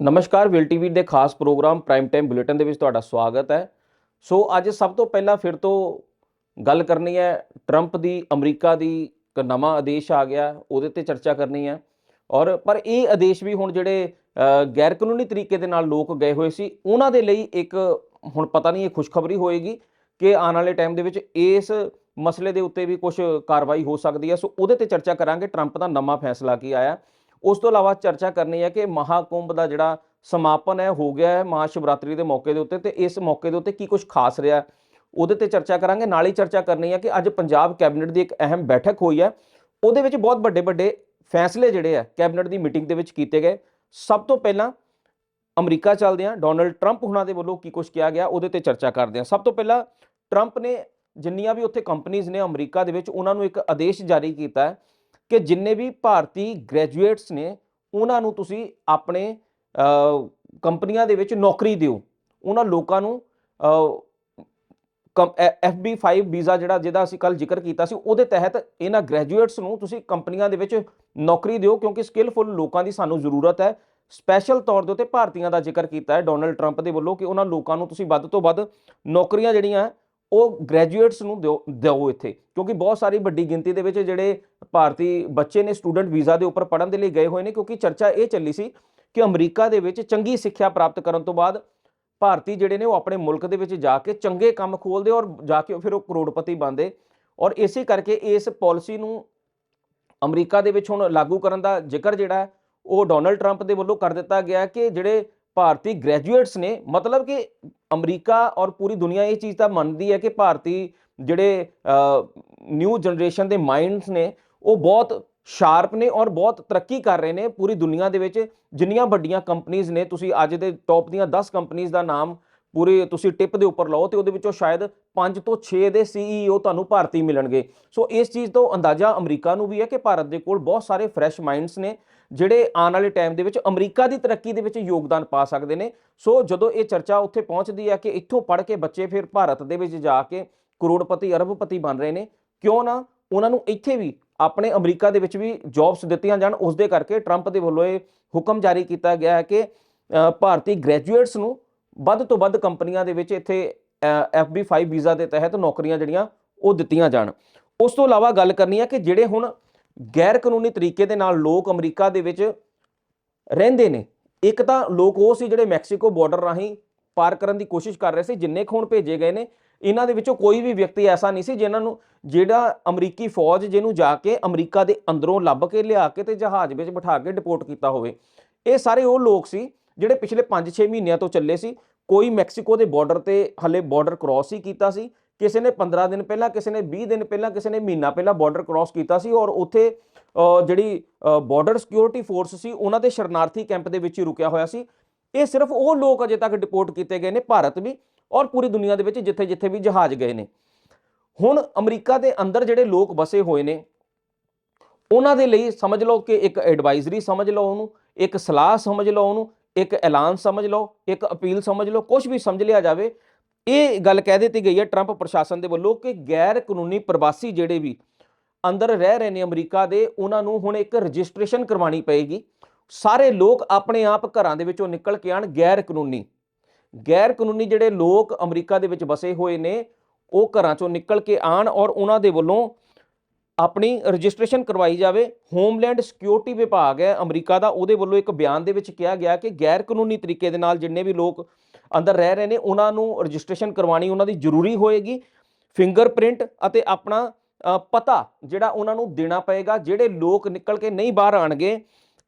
ਨਮਸਕਾਰ, will TV ਦੇ ਖਾਸ ਪ੍ਰੋਗਰਾਮ ਪ੍ਰਾਈਮ ਟਾਈਮ ਬੁਲੇਟਿਨ ਦੇ ਵਿੱਚ ਤੁਹਾਡਾ ਸਵਾਗਤ ਹੈ। ਸੋ ਅੱਜ ਸਭ ਤੋਂ ਪਹਿਲਾਂ ਫਿਰ ਤੋਂ ਗੱਲ ਕਰਨੀ ਹੈ, ਟਰੰਪ ਦੀ, ਅਮਰੀਕਾ ਦੀ ਇੱਕ ਨਵਾਂ ਆਦੇਸ਼ ਆ ਗਿਆ, ਉਹਦੇ ਤੇ ਚਰਚਾ ਕਰਨੀ ਹੈ। ਔਰ, ਪਰ ਇਹ ਆਦੇਸ਼ ਵੀ ਹੁਣ ਜਿਹੜੇ ਗੈਰ ਕਾਨੂੰਨੀ ਤਰੀਕੇ ਦੇ ਨਾਲ ਲੋਕ ਗਏ ਹੋਏ ਸੀ, ਉਹਨਾਂ ਦੇ ਲਈ ਇੱਕ ਹੁਣ ਪਤਾ ਨਹੀਂ ਇਹ ਖੁਸ਼ਖਬਰੀ ਹੋਏਗੀ ਕਿ ਆਉਣ ਵਾਲੇ ਟਾਈਮ ਦੇ ਵਿੱਚ ਇਸ ਮਸਲੇ ਦੇ ਉੱਤੇ ਵੀ ਕੁਝ ਕਾਰਵਾਈ ਹੋ ਸਕਦੀ ਹੈ। ਸੋ ਉਹਦੇ ਤੇ ਚਰਚਾ ਕਰਾਂਗੇ, ਟਰੰਪ ਦਾ ਨਵਾਂ ਫੈਸਲਾ ਕੀ ਆਇਆ। ਉਸ ਤੋਂ ਇਲਾਵਾ ਚਰਚਾ ਕਰਨੀ ਹੈ ਕਿ ਮਹਾਕੁੰਭ ਦਾ ਜਿਹੜਾ ਸਮਾਪਨ ਹੈ, ਹੋ ਗਿਆ ਹੈ ਮਹਾਸ਼ਿਵਰਾਤਰੀ ਦੇ ਮੌਕੇ ਦੇ ਉੱਤੇ ਤੇ ਇਸ ਮੌਕੇ ਦੇ ਉੱਤੇ ਕੀ ਕੁਝ ਖਾਸ ਰਿਹਾ ਉਹਦੇ ਤੇ ਚਰਚਾ ਕਰਾਂਗੇ, ਨਾਲ ਹੀ ਚਰਚਾ ਕਰਨੀ ਹੈ ਕਿ ਅੱਜ ਪੰਜਾਬ ਕੈਬਨਿਟ ਦੀ ਇੱਕ ਅਹਿਮ ਬੈਠਕ ਹੋਈ ਹੈ। ਉਹਦੇ ਵਿੱਚ ਬਹੁਤ ਵੱਡੇ ਵੱਡੇ ਫੈਸਲੇ ਜਿਹੜੇ ਆ ਕੈਬਨਿਟ ਦੀ ਮੀਟਿੰਗ ਦੇ ਵਿੱਚ ਕੀਤੇ ਗਏ। ਸਭ ਤੋਂ ਪਹਿਲਾਂ ਅਮਰੀਕਾ ਚੱਲਦੇ ਹਾਂ। ਡੋਨਲਡ ਟਰੰਪ ਹੁਣਾਂ ਦੇ ਵੱਲੋਂ ਕੀ ਕੁਝ ਕਿਹਾ ਗਿਆ, ਉਹਦੇ ਤੇ ਚਰਚਾ ਕਰਦੇ ਹਾਂ। ਸਭ ਤੋਂ ਪਹਿਲਾਂ ਟਰੰਪ ਨੇ ਜਿੰਨੀਆਂ ਵੀ ਉੱਥੇ ਕੰਪਨੀਆਂ ਨੇ ਅਮਰੀਕਾ ਦੇ ਵਿੱਚ, ਉਹਨਾਂ ਨੂੰ ਇੱਕ ਆਦੇਸ਼ ਜਾਰੀ ਕੀਤਾ ਹੈ ਕਿ ਜਿੰਨੇ ਵੀ ਭਾਰਤੀ ਗ੍ਰੈਜੂਏਟਸ ਨੇ, ਉਹਨਾਂ ਨੂੰ ਤੁਸੀਂ ਆਪਣੇ ਕੰਪਨੀਆਂ ਦੇ ਵਿੱਚ ਨੌਕਰੀ ਦਿਓ। ਉਹਨਾਂ ਲੋਕਾਂ ਨੂੰ FB5 ਵੀਜ਼ਾ ਜਿਹੜਾ, ਜਿਹਦਾ ਅਸੀਂ ਕੱਲ ਜ਼ਿਕਰ ਕੀਤਾ ਸੀ, ਉਹਦੇ ਤਹਿਤ ਇਹਨਾਂ ਗ੍ਰੈਜੂਏਟਸ ਨੂੰ ਤੁਸੀਂ ਕੰਪਨੀਆਂ ਦੇ ਵਿੱਚ ਨੌਕਰੀ ਦਿਓ, ਕਿਉਂਕਿ ਸਕਿੱਲਫੁਲ ਲੋਕਾਂ ਦੀ ਸਾਨੂੰ ਜ਼ਰੂਰਤ ਹੈ। ਸਪੈਸ਼ਲ ਤੌਰ ਦੇ ਉੱਤੇ ਭਾਰਤੀਆਂ ਦਾ ਜ਼ਿਕਰ ਕੀਤਾ ਹੈ ਡੋਨਲਡ ਟਰੰਪ ਦੇ ਵੱਲੋਂ ਕਿ ਉਹਨਾਂ ਲੋਕਾਂ ਨੂੰ ਤੁਸੀਂ ਵੱਧ ਤੋਂ ਵੱਧ ਨੌਕਰੀਆਂ ਜਿਹੜੀਆਂ ਉਹ ਗ੍ਰੈਜੂਏਟਸ ਨੂੰ ਦਿਓ ਦਿਓ ਇੱਥੇ। ਕਿਉਂਕਿ ਬਹੁਤ ਸਾਰੀ ਵੱਡੀ ਗਿਣਤੀ ਦੇ ਵਿੱਚ ਜਿਹੜੇ ਭਾਰਤੀ ਬੱਚੇ ਨੇ ਸਟੂਡੈਂਟ ਵੀਜ਼ਾ ਦੇ ਉੱਪਰ ਪੜ੍ਹਨ ਦੇ ਲਈ ਗਏ ਹੋਏ ਨੇ, ਕਿਉਂਕਿ ਚਰਚਾ ਇਹ ਚੱਲੀ ਸੀ ਕਿ ਅਮਰੀਕਾ ਦੇ ਵਿੱਚ ਚੰਗੀ ਸਿੱਖਿਆ ਪ੍ਰਾਪਤ ਕਰਨ ਤੋਂ ਬਾਅਦ ਭਾਰਤੀ ਜਿਹੜੇ ਨੇ ਉਹ ਆਪਣੇ ਮੁਲਕ ਦੇ ਵਿੱਚ ਜਾ ਕੇ ਚੰਗੇ ਕੰਮ ਖੋਲਦੇ ਔਰ ਜਾ ਕੇ ਫਿਰ ਉਹ ਕਰੋੜਪਤੀ ਬਣਦੇ। ਔਰ ਇਸੇ ਕਰਕੇ ਇਸ ਪਾਲਿਸੀ ਨੂੰ ਅਮਰੀਕਾ ਦੇ ਵਿੱਚ ਹੁਣ ਲਾਗੂ ਕਰਨ ਦਾ ਜ਼ਿਕਰ ਜਿਹੜਾ ਉਹ ਡੋਨਲਡ ਟਰੰਪ ਦੇ ਵੱਲੋਂ ਕਰ ਦਿੱਤਾ ਗਿਆ ਕਿ ਜਿਹੜੇ ਭਾਰਤੀ ਗ੍ਰੈਜੂਏਟਸ ਨੇ ਮਤਲਬ ਕਿ ਅਮਰੀਕਾ ਔਰ ਪੂਰੀ ਦੁਨੀਆ ਇਹ ਚੀਜ਼ ਤਾਂ ਮੰਨਦੀ ਹੈ ਕਿ ਭਾਰਤੀ ਜਿਹੜੇ ਨਿਊ ਜਨਰੇਸ਼ਨ ਦੇ ਮਾਈਂਡਸ ਨੇ, ਉਹ ਬਹੁਤ ਸ਼ਾਰਪ ਨੇ ਔਰ ਬਹੁਤ ਤਰੱਕੀ ਕਰ ਰਹੇ ਨੇ ਪੂਰੀ ਦੁਨੀਆ ਦੇ ਵਿੱਚ। ਜਿੰਨੀਆਂ ਵੱਡੀਆਂ ਕੰਪਨੀਆਂ ਨੇ, ਤੁਸੀਂ ਅੱਜ ਦੇ ਟੌਪ ਦੀਆਂ 10 ਕੰਪਨੀਆਂ ਦਾ ਨਾਮ ਪੂਰੇ ਤੁਸੀਂ ਟਿਪ ਦੇ ਉੱਪਰ ਲਓ ਤੇ ਉਹਦੇ ਵਿੱਚੋਂ ਸ਼ਾਇਦ 5 ਤੋਂ 6 ਦੇ CEO ਤੁਹਾਨੂੰ ਭਾਰਤੀ ਮਿਲਣਗੇ। ਸੋ ਇਸ ਚੀਜ਼ ਤੋਂ ਅੰਦਾਜ਼ਾ ਅਮਰੀਕਾ ਨੂੰ ਵੀ ਹੈ ਕਿ ਭਾਰਤ ਦੇ ਕੋਲ ਬਹੁਤ ਸਾਰੇ ਫਰੈਸ਼ ਮਾਈਂਡਸ ਨੇ, ਜਿਹੜੇ ਆਉਣ ਵਾਲੇ ਟਾਈਮ ਦੇ ਵਿੱਚ ਅਮਰੀਕਾ ਦੀ ਤਰੱਕੀ ਦੇ ਵਿੱਚ ਯੋਗਦਾਨ ਪਾ ਸਕਦੇ ਨੇ। ਸੋ ਜਦੋਂ ਇਹ ਚਰਚਾ ਉੱਥੇ ਪਹੁੰਚਦੀ ਹੈ ਕਿ ਇੱਥੋਂ ਪੜ੍ਹ ਕੇ ਬੱਚੇ ਫਿਰ ਭਾਰਤ ਦੇ ਵਿੱਚ ਜਾ ਕੇ ਕਰੋੜਪਤੀ, ਅਰਬਪਤੀ ਬਣ ਰਹੇ ਨੇ, ਕਿਉਂ ਨਾ ਉਹਨਾਂ ਨੂੰ ਇੱਥੇ ਵੀ ਆਪਣੇ ਅਮਰੀਕਾ ਦੇ ਵਿੱਚ ਵੀ ਜੌਬਸ ਦਿੱਤੀਆਂ ਜਾਣ ਉਸ ਦੇ ਕਰਕੇ ਟਰੰਪ ਦੇ ਵੱਲੋਂ ਇਹ ਹੁਕਮ ਜਾਰੀ ਕੀਤਾ ਗਿਆ ਹੈ ਕਿ ਭਾਰਤੀ ਗ੍ਰੈਜੂਏਟਸ ਨੂੰ ਵੱਧ ਤੋਂ ਵੱਧ ਕੰਪਨੀਆਂ ਦੇ ਵਿੱਚ ਇੱਥੇ FB5 ਵੀਜ਼ਾ ਦੇ ਤਹਿਤ ਨੌਕਰੀਆਂ ਜਿਹੜੀਆਂ ਉਹ ਦਿੱਤੀਆਂ ਜਾਣ। ਉਸ ਤੋਂ ਇਲਾਵਾ ਗੱਲ ਕਰਨੀ ਹੈ ਕਿ ਜਿਹੜੇ ਹੁਣ ਗੈਰ ਕਾਨੂੰਨੀ ਤਰੀਕੇ ਦੇ ਨਾਲ ਲੋਕ ਅਮਰੀਕਾ ਦੇ ਵਿੱਚ ਰਹਿੰਦੇ ਨੇ, ਇੱਕ ਤਾਂ ਲੋਕ ਉਹ ਸੀ ਜਿਹੜੇ ਮੈਕਸੀਕੋ ਬਾਰਡਰ ਰਾਹੀਂ ਪਾਰ ਕਰਨ ਦੀ ਕੋਸ਼ਿਸ਼ ਕਰ ਰਹੇ ਸੀ, ਜਿੰਨੇ ਖੂਨ ਭੇਜੇ ਗਏ ਨੇ। ਇਹਨਾਂ ਦੇ ਵਿੱਚੋਂ ਕੋਈ ਵੀ ਵਿਅਕਤੀ ਐਸਾ ਨਹੀਂ ਸੀ ਜਿਨ੍ਹਾਂ ਨੂੰ, ਜਿਹੜਾ ਅਮਰੀਕੀ ਫੌਜ ਜਿਹਨੂੰ ਜਾ ਕੇ ਅਮਰੀਕਾ ਦੇ ਅੰਦਰੋਂ ਲੱਭ ਕੇ ਲਿਆ ਕੇ ਤੇ ਜਹਾਜ਼ ਵਿੱਚ ਬਿਠਾ ਕੇ ਡਿਪੋਰਟ ਕੀਤਾ ਹੋਵੇ। ਇਹ ਸਾਰੇ ਉਹ ਲੋਕ ਸੀ ਜਿਹੜੇ ਪਿਛਲੇ 5-6 ਮਹੀਨਿਆਂ ਤੋਂ ਚੱਲੇ ਸੀ। ਕੋਈ ਮੈਕਸੀਕੋ ਦੇ ਬਾਰਡਰ ਤੇ ਹਲੇ ਬਾਰਡਰ ਕ੍ਰਾਸ ਹੀ ਕੀਤਾ ਸੀ, ਕਿਸੇ ਨੇ 15 ਦਿਨ ਪਹਿਲਾਂ, ਕਿਸੇ ਨੇ 20 ਦਿਨ ਪਹਿਲਾਂ, ਕਿਸੇ ਨੇ ਮਹੀਨਾ ਪਹਿਲਾਂ ਬਾਰਡਰ ਕ੍ਰਾਸ ਕੀਤਾ ਸੀ ਔਰ ਉੱਥੇ ਜਿਹੜੀ ਬਾਰਡਰ ਸਿਕਿਉਰਿਟੀ ਫੋਰਸ ਸੀ, ਉਹਨਾਂ ਦੇ ਸ਼ਰਨਾਰਥੀ ਕੈਂਪ ਦੇ ਵਿੱਚ ਹੀ ਰੁਕਿਆ ਹੋਇਆ ਸੀ। ਇਹ ਸਿਰਫ ਉਹ ਲੋਕ ਅਜੇ ਤੱਕ ਡਿਪੋਰਟ ਕੀਤੇ ਗਏ ਨੇ, ਭਾਰਤ ਵੀ ਔਰ ਪੂਰੀ ਦੁਨੀਆ ਦੇ ਵਿੱਚ ਜਿੱਥੇ ਜਿੱਥੇ ਵੀ ਜਹਾਜ਼ ਗਏ ਨੇ। ਹੁਣ ਅਮਰੀਕਾ ਦੇ ਅੰਦਰ ਜਿਹੜੇ ਲੋਕ ਵਸੇ ਹੋਏ ਨੇ, ਉਹਨਾਂ ਦੇ ਲਈ ਸਮਝ ਲਓ ਕਿ ਇੱਕ ਐਡਵਾਈਜ਼ਰੀ ਸਮਝ ਲਓ ਉਹਨੂੰ, ਇੱਕ ਸਲਾਹ ਸਮਝ ਲਓ ਉਹਨੂੰ ਇੱਕ ਐਲਾਨ ਸਮਝ ਲਓ, ਇੱਕ ਅਪੀਲ ਸਮਝ ਲਓ ਕੁਝ ਵੀ ਸਮਝ ਲਿਆ ਜਾਵੇ, ਇਹ ਗੱਲ ਕਹਿ ਦਿੱਤੀ ਗਈ ਹੈ ਟਰੰਪ ਪ੍ਰਸ਼ਾਸਨ ਦੇ ਵੱਲੋਂ ਕਿ ਗੈਰ ਕਾਨੂੰਨੀ ਪ੍ਰਵਾਸੀ ਜਿਹੜੇ ਵੀ ਅੰਦਰ ਰਹਿ ਰਹੇ ਨੇ ਅਮਰੀਕਾ ਦੇ, ਉਹਨਾਂ ਨੂੰ ਹੁਣ ਇੱਕ ਰਜਿਸਟ੍ਰੇਸ਼ਨ ਕਰਵਾਉਣੀ ਪਏਗੀ। ਸਾਰੇ ਲੋਕ ਆਪਣੇ ਆਪ ਘਰਾਂ ਦੇ ਵਿੱਚੋਂ ਨਿਕਲ ਕੇ ਆਣ ਗੈਰ ਕਾਨੂੰਨੀ। ਗੈਰ ਕਾਨੂੰਨੀ ਜਿਹੜੇ ਲੋਕ ਅਮਰੀਕਾ ਦੇ ਵਿੱਚ ਵਸੇ ਹੋਏ ਨੇ, ਉਹ ਘਰਾਂ ਚੋਂ ਨਿਕਲ ਕੇ ਆਣ ਔਰ ਉਹਨਾਂ ਦੇ ਵੱਲੋਂ ਆਪਣੀ ਰਜਿਸਟ੍ਰੇਸ਼ਨ ਕਰਵਾਈ ਜਾਵੇ, ਹੋਮਲੈਂਡ ਸਿਕਿਉਰਿਟੀ ਵਿਭਾਗ ਹੈ ਅਮਰੀਕਾ ਦਾ, ਉਹਦੇ ਵੱਲੋਂ ਇੱਕ ਬਿਆਨ ਦੇ ਵਿੱਚ ਕਿਹਾ ਗਿਆ ਕਿ ਗੈਰ ਕਾਨੂੰਨੀ ਤਰੀਕੇ ਦੇ ਨਾਲ ਜਿੰਨੇ ਵੀ ਲੋਕ ਅੰਦਰ ਰਹਿ ਰਹੇ ਨੇ, ਉਹਨਾਂ ਨੂੰ ਰਜਿਸਟ੍ਰੇਸ਼ਨ ਕਰਵਾਉਣੀ ਉਹਨਾਂ ਦੀ ਜ਼ਰੂਰੀ ਹੋਏਗੀ। ਫਿੰਗਰਪ੍ਰਿੰਟ ਅਤੇ ਆਪਣਾ ਪਤਾ ਜਿਹੜਾ ਉਹਨਾਂ ਨੂੰ ਦੇਣਾ ਪਏਗਾ, ਜਿਹੜੇ ਲੋਕ ਨਿਕਲ ਕੇ ਨਹੀਂ ਬਾਹਰ ਆਣਗੇ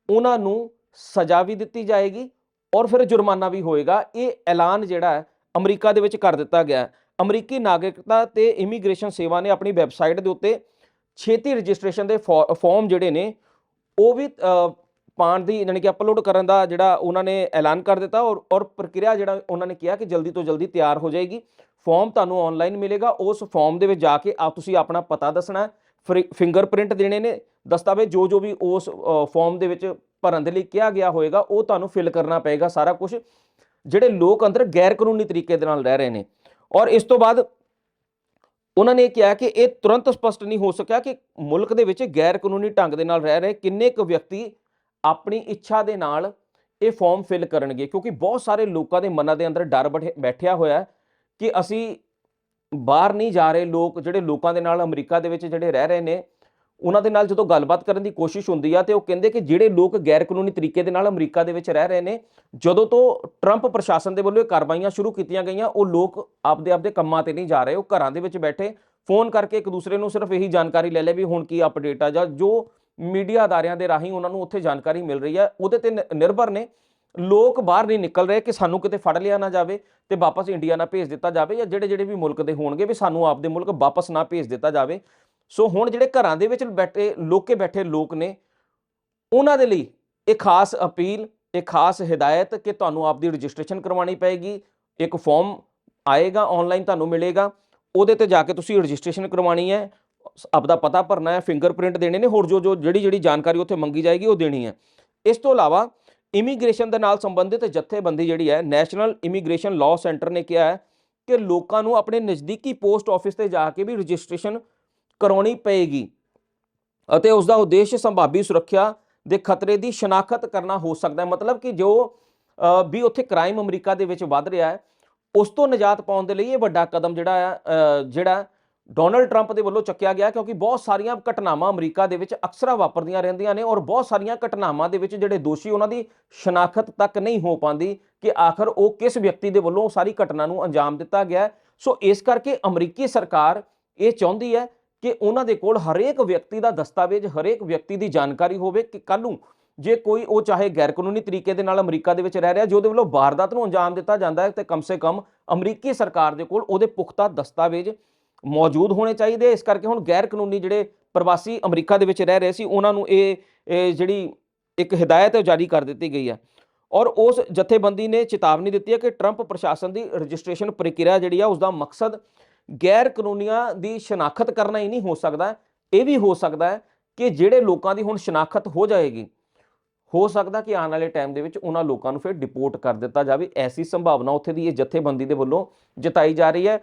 ਉਹਨਾਂ ਨੂੰ ਸਜ਼ਾ ਵੀ ਦਿੱਤੀ ਜਾਏਗੀ ਔਰ ਫਿਰ ਜੁਰਮਾਨਾ ਵੀ ਹੋਏਗਾ। ਇਹ ਐਲਾਨ ਜਿਹੜਾ ਹੈ ਅਮਰੀਕਾ ਦੇ ਵਿੱਚ ਕਰ ਦਿੱਤਾ ਗਿਆ ਹੈ। ਅਮਰੀਕੀ ਨਾਗਰਿਕਤਾ ਤੇ ਇਮੀਗ੍ਰੇਸ਼ਨ ਸੇਵਾ ਨੇ ਆਪਣੀ ਵੈਬਸਾਈਟ ਦੇ ਉੱਤੇ ਛੇਤੀ ਰਜਿਸਟ੍ਰੇਸ਼ਨ ਦੇ ਫੋ- ਫਾਰਮ ਜਿਹੜੇ ਨੇ ਉਹ ਵੀ ਅ, ਪਾਉਣ ਦੀ ਯਾਨੀ ਕਿ ਅਪਲੋਡ ਕਰਨ ਦਾ ਜਿਹੜਾ ਉਹਨਾਂ ਨੇ ਐਲਾਨ ਕਰ ਦਿੱਤਾ ਔਰ ਔਰ ਪ੍ਰਕਿਰਿਆ ਜਿਹੜਾ ਉਹਨਾਂ ਨੇ ਕਿਹਾ ਕਿ ਜਲਦੀ ਤੋਂ ਜਲਦੀ ਤਿਆਰ ਹੋ ਜਾਏਗੀ। ਫਾਰਮ ਤੁਹਾਨੂੰ ਆਨਲਾਈਨ ਮਿਲੇਗਾ। ਉਸ ਫਾਰਮ ਦੇ ਵਿੱਚ ਜਾ ਕੇ ਆ ਤੁਸੀਂ ਆਪਣਾ ਪਤਾ ਦੱਸਣਾ ਹੈ। ਫਿੰਗਰਪ੍ਰਿੰਟ ਦੇਣੇ ਨੇ। ਦਸਤਾਵੇਜ਼ ਜੋ ਜੋ ਵੀ ਉਸ ਫਾਰਮ ਦੇ ਵਿੱਚ ਭਰਨ ਦੇ ਲਈ ਕਿਹਾ ਗਿਆ ਹੋਏਗਾ ਉਹ ਤੁਹਾਨੂੰ ਫਿਲ ਕਰਨਾ ਪਏਗਾ ਸਾਰਾ ਕੁਝ ਜਿਹੜੇ ਲੋਕ ਅੰਦਰ ਗੈਰ ਕਾਨੂੰਨੀ ਤਰੀਕੇ ਦੇ ਨਾਲ ਰਹਿ ਰਹੇ ਨੇ। ਔਰ ਇਸ ਤੋਂ ਬਾਅਦ ਉਹਨਾਂ ਨੇ ਕਿਹਾ ਕਿ ਇਹ ਤੁਰੰਤ ਸਪਸ਼ਟ ਨਹੀਂ ਹੋ ਸਕਿਆ ਕਿ ਮੁਲਕ ਦੇ ਵਿੱਚ ਗੈਰ ਕਾਨੂੰਨੀ ਢੰਗ ਦੇ ਨਾਲ ਰਹਿ ਰਹੇ ਕਿੰਨੇ ਕੁ ਵਿਅਕਤੀ ਆਪਣੀ ਇੱਛਾ ਦੇ ਨਾਲ ਇਹ ਫਾਰਮ ਫਿਲ ਕਰਨਗੇ, ਕਿਉਂਕਿ ਬਹੁਤ ਸਾਰੇ ਲੋਕਾਂ ਦੇ ਮਨਾਂ ਦੇ ਅੰਦਰ ਡਰ ਬੈਠੇ- ਬੈਠਿਆ ਹੋਇਆ ਕਿ ਅਸੀਂ ਬਾਹਰ ਨਹੀਂ ਜਾ ਰਹੇ, ਲੋਕ, ਜਿਹੜੇ ਲੋਕਾਂ ਦੇ ਨਾਲ ਅਮਰੀਕਾ ਦੇ ਵਿੱਚ ਜਿਹੜੇ ਰਹਿ ਰਹੇ ਨੇ ਉਹਨਾਂ ਦੇ ਨਾਲ ਜਦੋਂ ਗੱਲਬਾਤ ਕਰਨ ਦੀ ਕੋਸ਼ਿਸ਼ ਹੁੰਦੀ ਆ ਤੇ ਉਹ ਕਹਿੰਦੇ ਕਿ ਜਿਹੜੇ ਲੋਕ ਗੈਰ ਕਾਨੂੰਨੀ ਤਰੀਕੇ ਦੇ ਨਾਲ ਅਮਰੀਕਾ ਦੇ ਵਿੱਚ ਰਹਿ ਰਹੇ ਨੇ, ਜਦੋਂ ਤੋਂ ਟਰੰਪ ਪ੍ਰਸ਼ਾਸਨ ਦੇ ਵੱਲੋਂ ਇਹ ਕਾਰਵਾਈਆਂ ਸ਼ੁਰੂ ਕੀਤੀਆਂ ਗਈਆਂ, ਉਹ ਲੋਕ ਆਪਦੇ ਆਪਦੇ ਕੰਮਾਂ ਤੇ ਨਹੀਂ ਜਾ ਰਹੇ, ਉਹ ਘਰਾਂ ਦੇ ਵਿੱਚ ਬੈਠੇ, ਫੋਨ ਕਰਕੇ ਇੱਕ ਦੂਸਰੇ ਨੂੰ ਸਿਰਫ ਇਹੀ ਜਾਣਕਾਰੀ ਲੈ ਲੈ ਵੀ ਹੁਣ ਕੀ ਅਪਡੇਟ ਆ ਜਾਂ ਜੋ ਮੀਡੀਆ ਅਦਾਰਿਆਂ ਦੇ ਰਾਹੀਂ ਉਹਨਾਂ ਨੂੰ ਉੱਥੇ ਜਾਣਕਾਰੀ ਮਿਲ ਰਹੀ ਹੈ ਉਹਦੇ ਤੇ ਨ- ਨਿਰਭਰ ਨੇ, ਲੋਕ ਬਾਹਰ ਨਹੀਂ ਨਿਕਲ ਰਹੇ ਕਿ ਸਾਨੂੰ ਕਿਤੇ ਫੜ ਲਿਆ ਨਾ ਜਾਵੇ ਤੇ ਵਾਪਸ ਇੰਡੀਆ ਨਾ ਭੇਜ ਦਿੱਤਾ ਜਾਵੇ ਜਾਂ ਜਿਹੜੇ ਜਿਹੜੇ ਵੀ ਮੁਲਕ ਦੇ ਹੋਣਗੇ ਵੀ ਸਾਨੂੰ ਆਪਦੇ ਮੁਲਕ ਵਾਪਸ ਨਾ ਭੇਜ ਦਿੱਤਾ ਜਾਵੇ। ਸੋ ਹੁਣ ਜਿਹੜੇ ਘਰਾਂ ਦੇ ਵਿੱਚ ਬੈਠੇ, ਲੋਕੇ ਬੈਠੇ ਲੋਕ ਨੇ, ਉਹਨਾਂ ਦੇ ਲਈ ਇਹ ਖਾਸ ਅਪੀਲ, ਇਹ ਖਾਸ ਹਦਾਇਤ ਕਿ ਤੁਹਾਨੂੰ ਆਪਦੀ ਰਜਿਸਟ੍ਰੇਸ਼ਨ ਕਰਵਾਉਣੀ ਪਏਗੀ, ਇੱਕ ਫਾਰਮ ਆਏਗਾ ਆਨਲਾਈਨ ਤੁਹਾਨੂੰ ਮਿਲੇਗਾ, ਉਹਦੇ ਤੇ ਜਾ ਕੇ ਤੁਸੀਂ ਰਜਿਸਟ੍ਰੇਸ਼ਨ ਕਰਵਾਉਣੀ ਹੈ, ਆਪਦਾ ਪਤਾ ਭਰਨਾ ਹੈ ਫਿੰਗਰਪ੍ਰਿੰਟ ਦੇਣੇ ਨੇ, ਹੋਰ ਜੋ ਜੋ ਜਿਹੜੀ ਜਿਹੜੀ ਜਾਣਕਾਰੀ ਉੱਥੇ ਮੰਗੀ ਜਾਏਗੀ, ਉਹ ਦੇਣੀ ਹੈ। ਇਸ ਤੋਂ ਇਲਾਵਾ ਇਮੀਗ੍ਰੇਸ਼ਨ ਦੇ ਨਾਲ ਸੰਬੰਧਿਤ ਜਥੇਬੰਦੀ ਜਿਹੜੀ ਹੈ ਨੈਸ਼ਨਲ ਇਮੀਗ੍ਰੇਸ਼ਨ ਲਾਅ ਸੈਂਟਰ ਨੇ ਕਿਹਾ ਹੈ ਕਿ ਲੋਕਾਂ ਨੂੰ ਆਪਣੇ ਨਜ਼ਦੀਕੀ ਪੋਸਟ ਆਫਿਸ ਤੇ ਜਾ ਕੇ ਵੀ ਰਜਿਸਟ੍ਰੇਸ਼ਨ ਕਰਾਉਣੀ ਪਏਗੀ ਅਤੇ ਉਸ ਦਾ ਉਦੇਸ਼ ਸੰਭਾਵੀ ਸੁਰੱਖਿਆ ਦੇ ਖਤਰੇ ਦੀ ਸ਼ਨਾਖਤ ਕਰਨਾ ਹੋ ਸਕਦਾ ਹੈ। ਮਤਲਬ ਕਿ ਜੋ ਵੀ ਉੱਥੇ ਕ੍ਰਾਈਮ ਅਮਰੀਕਾ ਦੇ ਵਿੱਚ ਵੱਧ ਰਿਹਾ ਹੈ, ਉਸ ਤੋਂ ਨਿਜਾਤ ਪਾਉਣ ਦੇ ਲਈ ਇਹ ਵੱਡਾ ਕਦਮ ਜਿਹੜਾ ਹੈ ਜਿਹੜਾ ਡੋਨਲਡ ਟਰੰਪ ਦੇ ਵੱਲੋਂ ਚੱਕਿਆ ਗਿਆ, ਕਿਉਂਕਿ ਬਹੁਤ ਸਾਰੀਆਂ ਘਟਨਾਵਾਂ ਅਮਰੀਕਾ ਦੇ ਵਿੱਚ ਅਕਸਰ ਵਾਪਰਦੀਆਂ ਰਹਿੰਦੀਆਂ ਨੇ ਔਰ ਬਹੁਤ ਸਾਰੀਆਂ ਘਟਨਾਵਾਂ ਦੇ ਵਿੱਚ ਜਿਹੜੇ ਦੋਸ਼ੀ ਉਹਨਾਂ ਦੀ ਸ਼ਨਾਖਤ ਤੱਕ ਨਹੀਂ ਹੋ ਪਾਉਂਦੀ ਕਿ ਆਖਰ ਉਹ ਕਿਸ ਵਿਅਕਤੀ ਦੇ ਵੱਲੋਂ ਸਾਰੀ ਘਟਨਾ ਨੂੰ ਅੰਜਾਮ ਦਿੱਤਾ ਗਿਆ ਸੋ ਇਸ ਕਰਕੇ ਅਮਰੀਕੀ ਸਰਕਾਰ ਇਹ ਚਾਹੁੰਦੀ ਹੈ ਕਿ ਉਹਨਾਂ ਦੇ ਕੋਲ ਹਰੇਕ ਵਿਅਕਤੀ ਦਾ ਦਸਤਾਵੇਜ਼, ਹਰੇਕ ਵਿਅਕਤੀ ਦੀ ਜਾਣਕਾਰੀ ਹੋਵੇ ਕਿ ਕੱਲ੍ਹ ਨੂੰ ਜੇ ਕੋਈ ਉਹ ਚਾਹੇ ਗੈਰ ਕਾਨੂੰਨੀ ਤਰੀਕੇ ਦੇ ਨਾਲ ਅਮਰੀਕਾ ਦੇ ਵਿੱਚ ਰਹਿ ਰਿਹਾ, ਜੋ ਉਹਦੇ ਵੱਲੋਂ ਵਾਰਦਾਤ ਨੂੰ ਅੰਜਾਮ ਦਿੱਤਾ ਜਾਂਦਾ ਹੈ, ਤੇ ਕਮ ਸੇ ਕਮ ਅਮਰੀਕੀ ਸਰਕਾਰ ਦੇ ਕੋਲ ਉਹਦੇ ਪੁਖਤਾ ਦਸਤਾਵੇਜ਼ ਮੌਜੂਦ ਹੋਣੇ ਚਾਹੀਦੇ। ਇਸ ਕਰਕੇ ਹੁਣ ਗੈਰ ਕਾਨੂੰਨੀ ਜਿਹੜੇ ਪ੍ਰਵਾਸੀ ਅਮਰੀਕਾ ਦੇ ਵਿੱਚ ਰਹਿ ਰਹੇ ਸੀ, ਉਹਨਾਂ ਨੂੰ ਇਹ ਜਿਹੜੀ ਇੱਕ ਹਦਾਇਤ ਜਾਰੀ ਕਰ ਦਿੱਤੀ ਗਈ ਹੈ। ਔਰ ਉਸ ਜਥੇਬੰਦੀ ਨੇ ਚੇਤਾਵਨੀ ਦਿੱਤੀ ਹੈ ਕਿ ਟਰੰਪ ਪ੍ਰਸ਼ਾਸਨ ਦੀ ਰਜਿਸਟ੍ਰੇਸ਼ਨ ਪ੍ਰਕਿਰਿਆ ਜਿਹੜੀ ਆ ਉਸ ਦਾ ਮਕਸਦ ਗੈਰ ਕਾਨੂੰਨੀਆਂ ਦੀ ਸ਼ਨਾਖਤ ਕਰਨਾ ਹੀ ਨਹੀਂ ਹੋ ਸਕਦਾ। ਇਹ ਵੀ ਹੋ ਸਕਦਾ ਕਿ ਜਿਹੜੇ ਲੋਕਾਂ ਦੀ ਹੁਣ ਸ਼ਨਾਖਤ ਹੋ ਜਾਏਗੀ, ਹੋ ਸਕਦਾ ਕਿ ਆਉਣ ਵਾਲੇ ਟਾਈਮ ਦੇ ਵਿੱਚ ਉਹਨਾਂ ਲੋਕਾਂ ਨੂੰ ਫਿਰ ਡਿਪੋਰਟ ਕਰ ਦਿੱਤਾ ਜਾਵੇ। ਐਸੀ ਸੰਭਾਵਨਾ ਉੱਥੇ ਦੀ ਇਹ ਜਥੇਬੰਦੀ ਦੇ ਵੱਲੋਂ ਜਤਾਈ ਜਾ ਰਹੀ ਹੈ।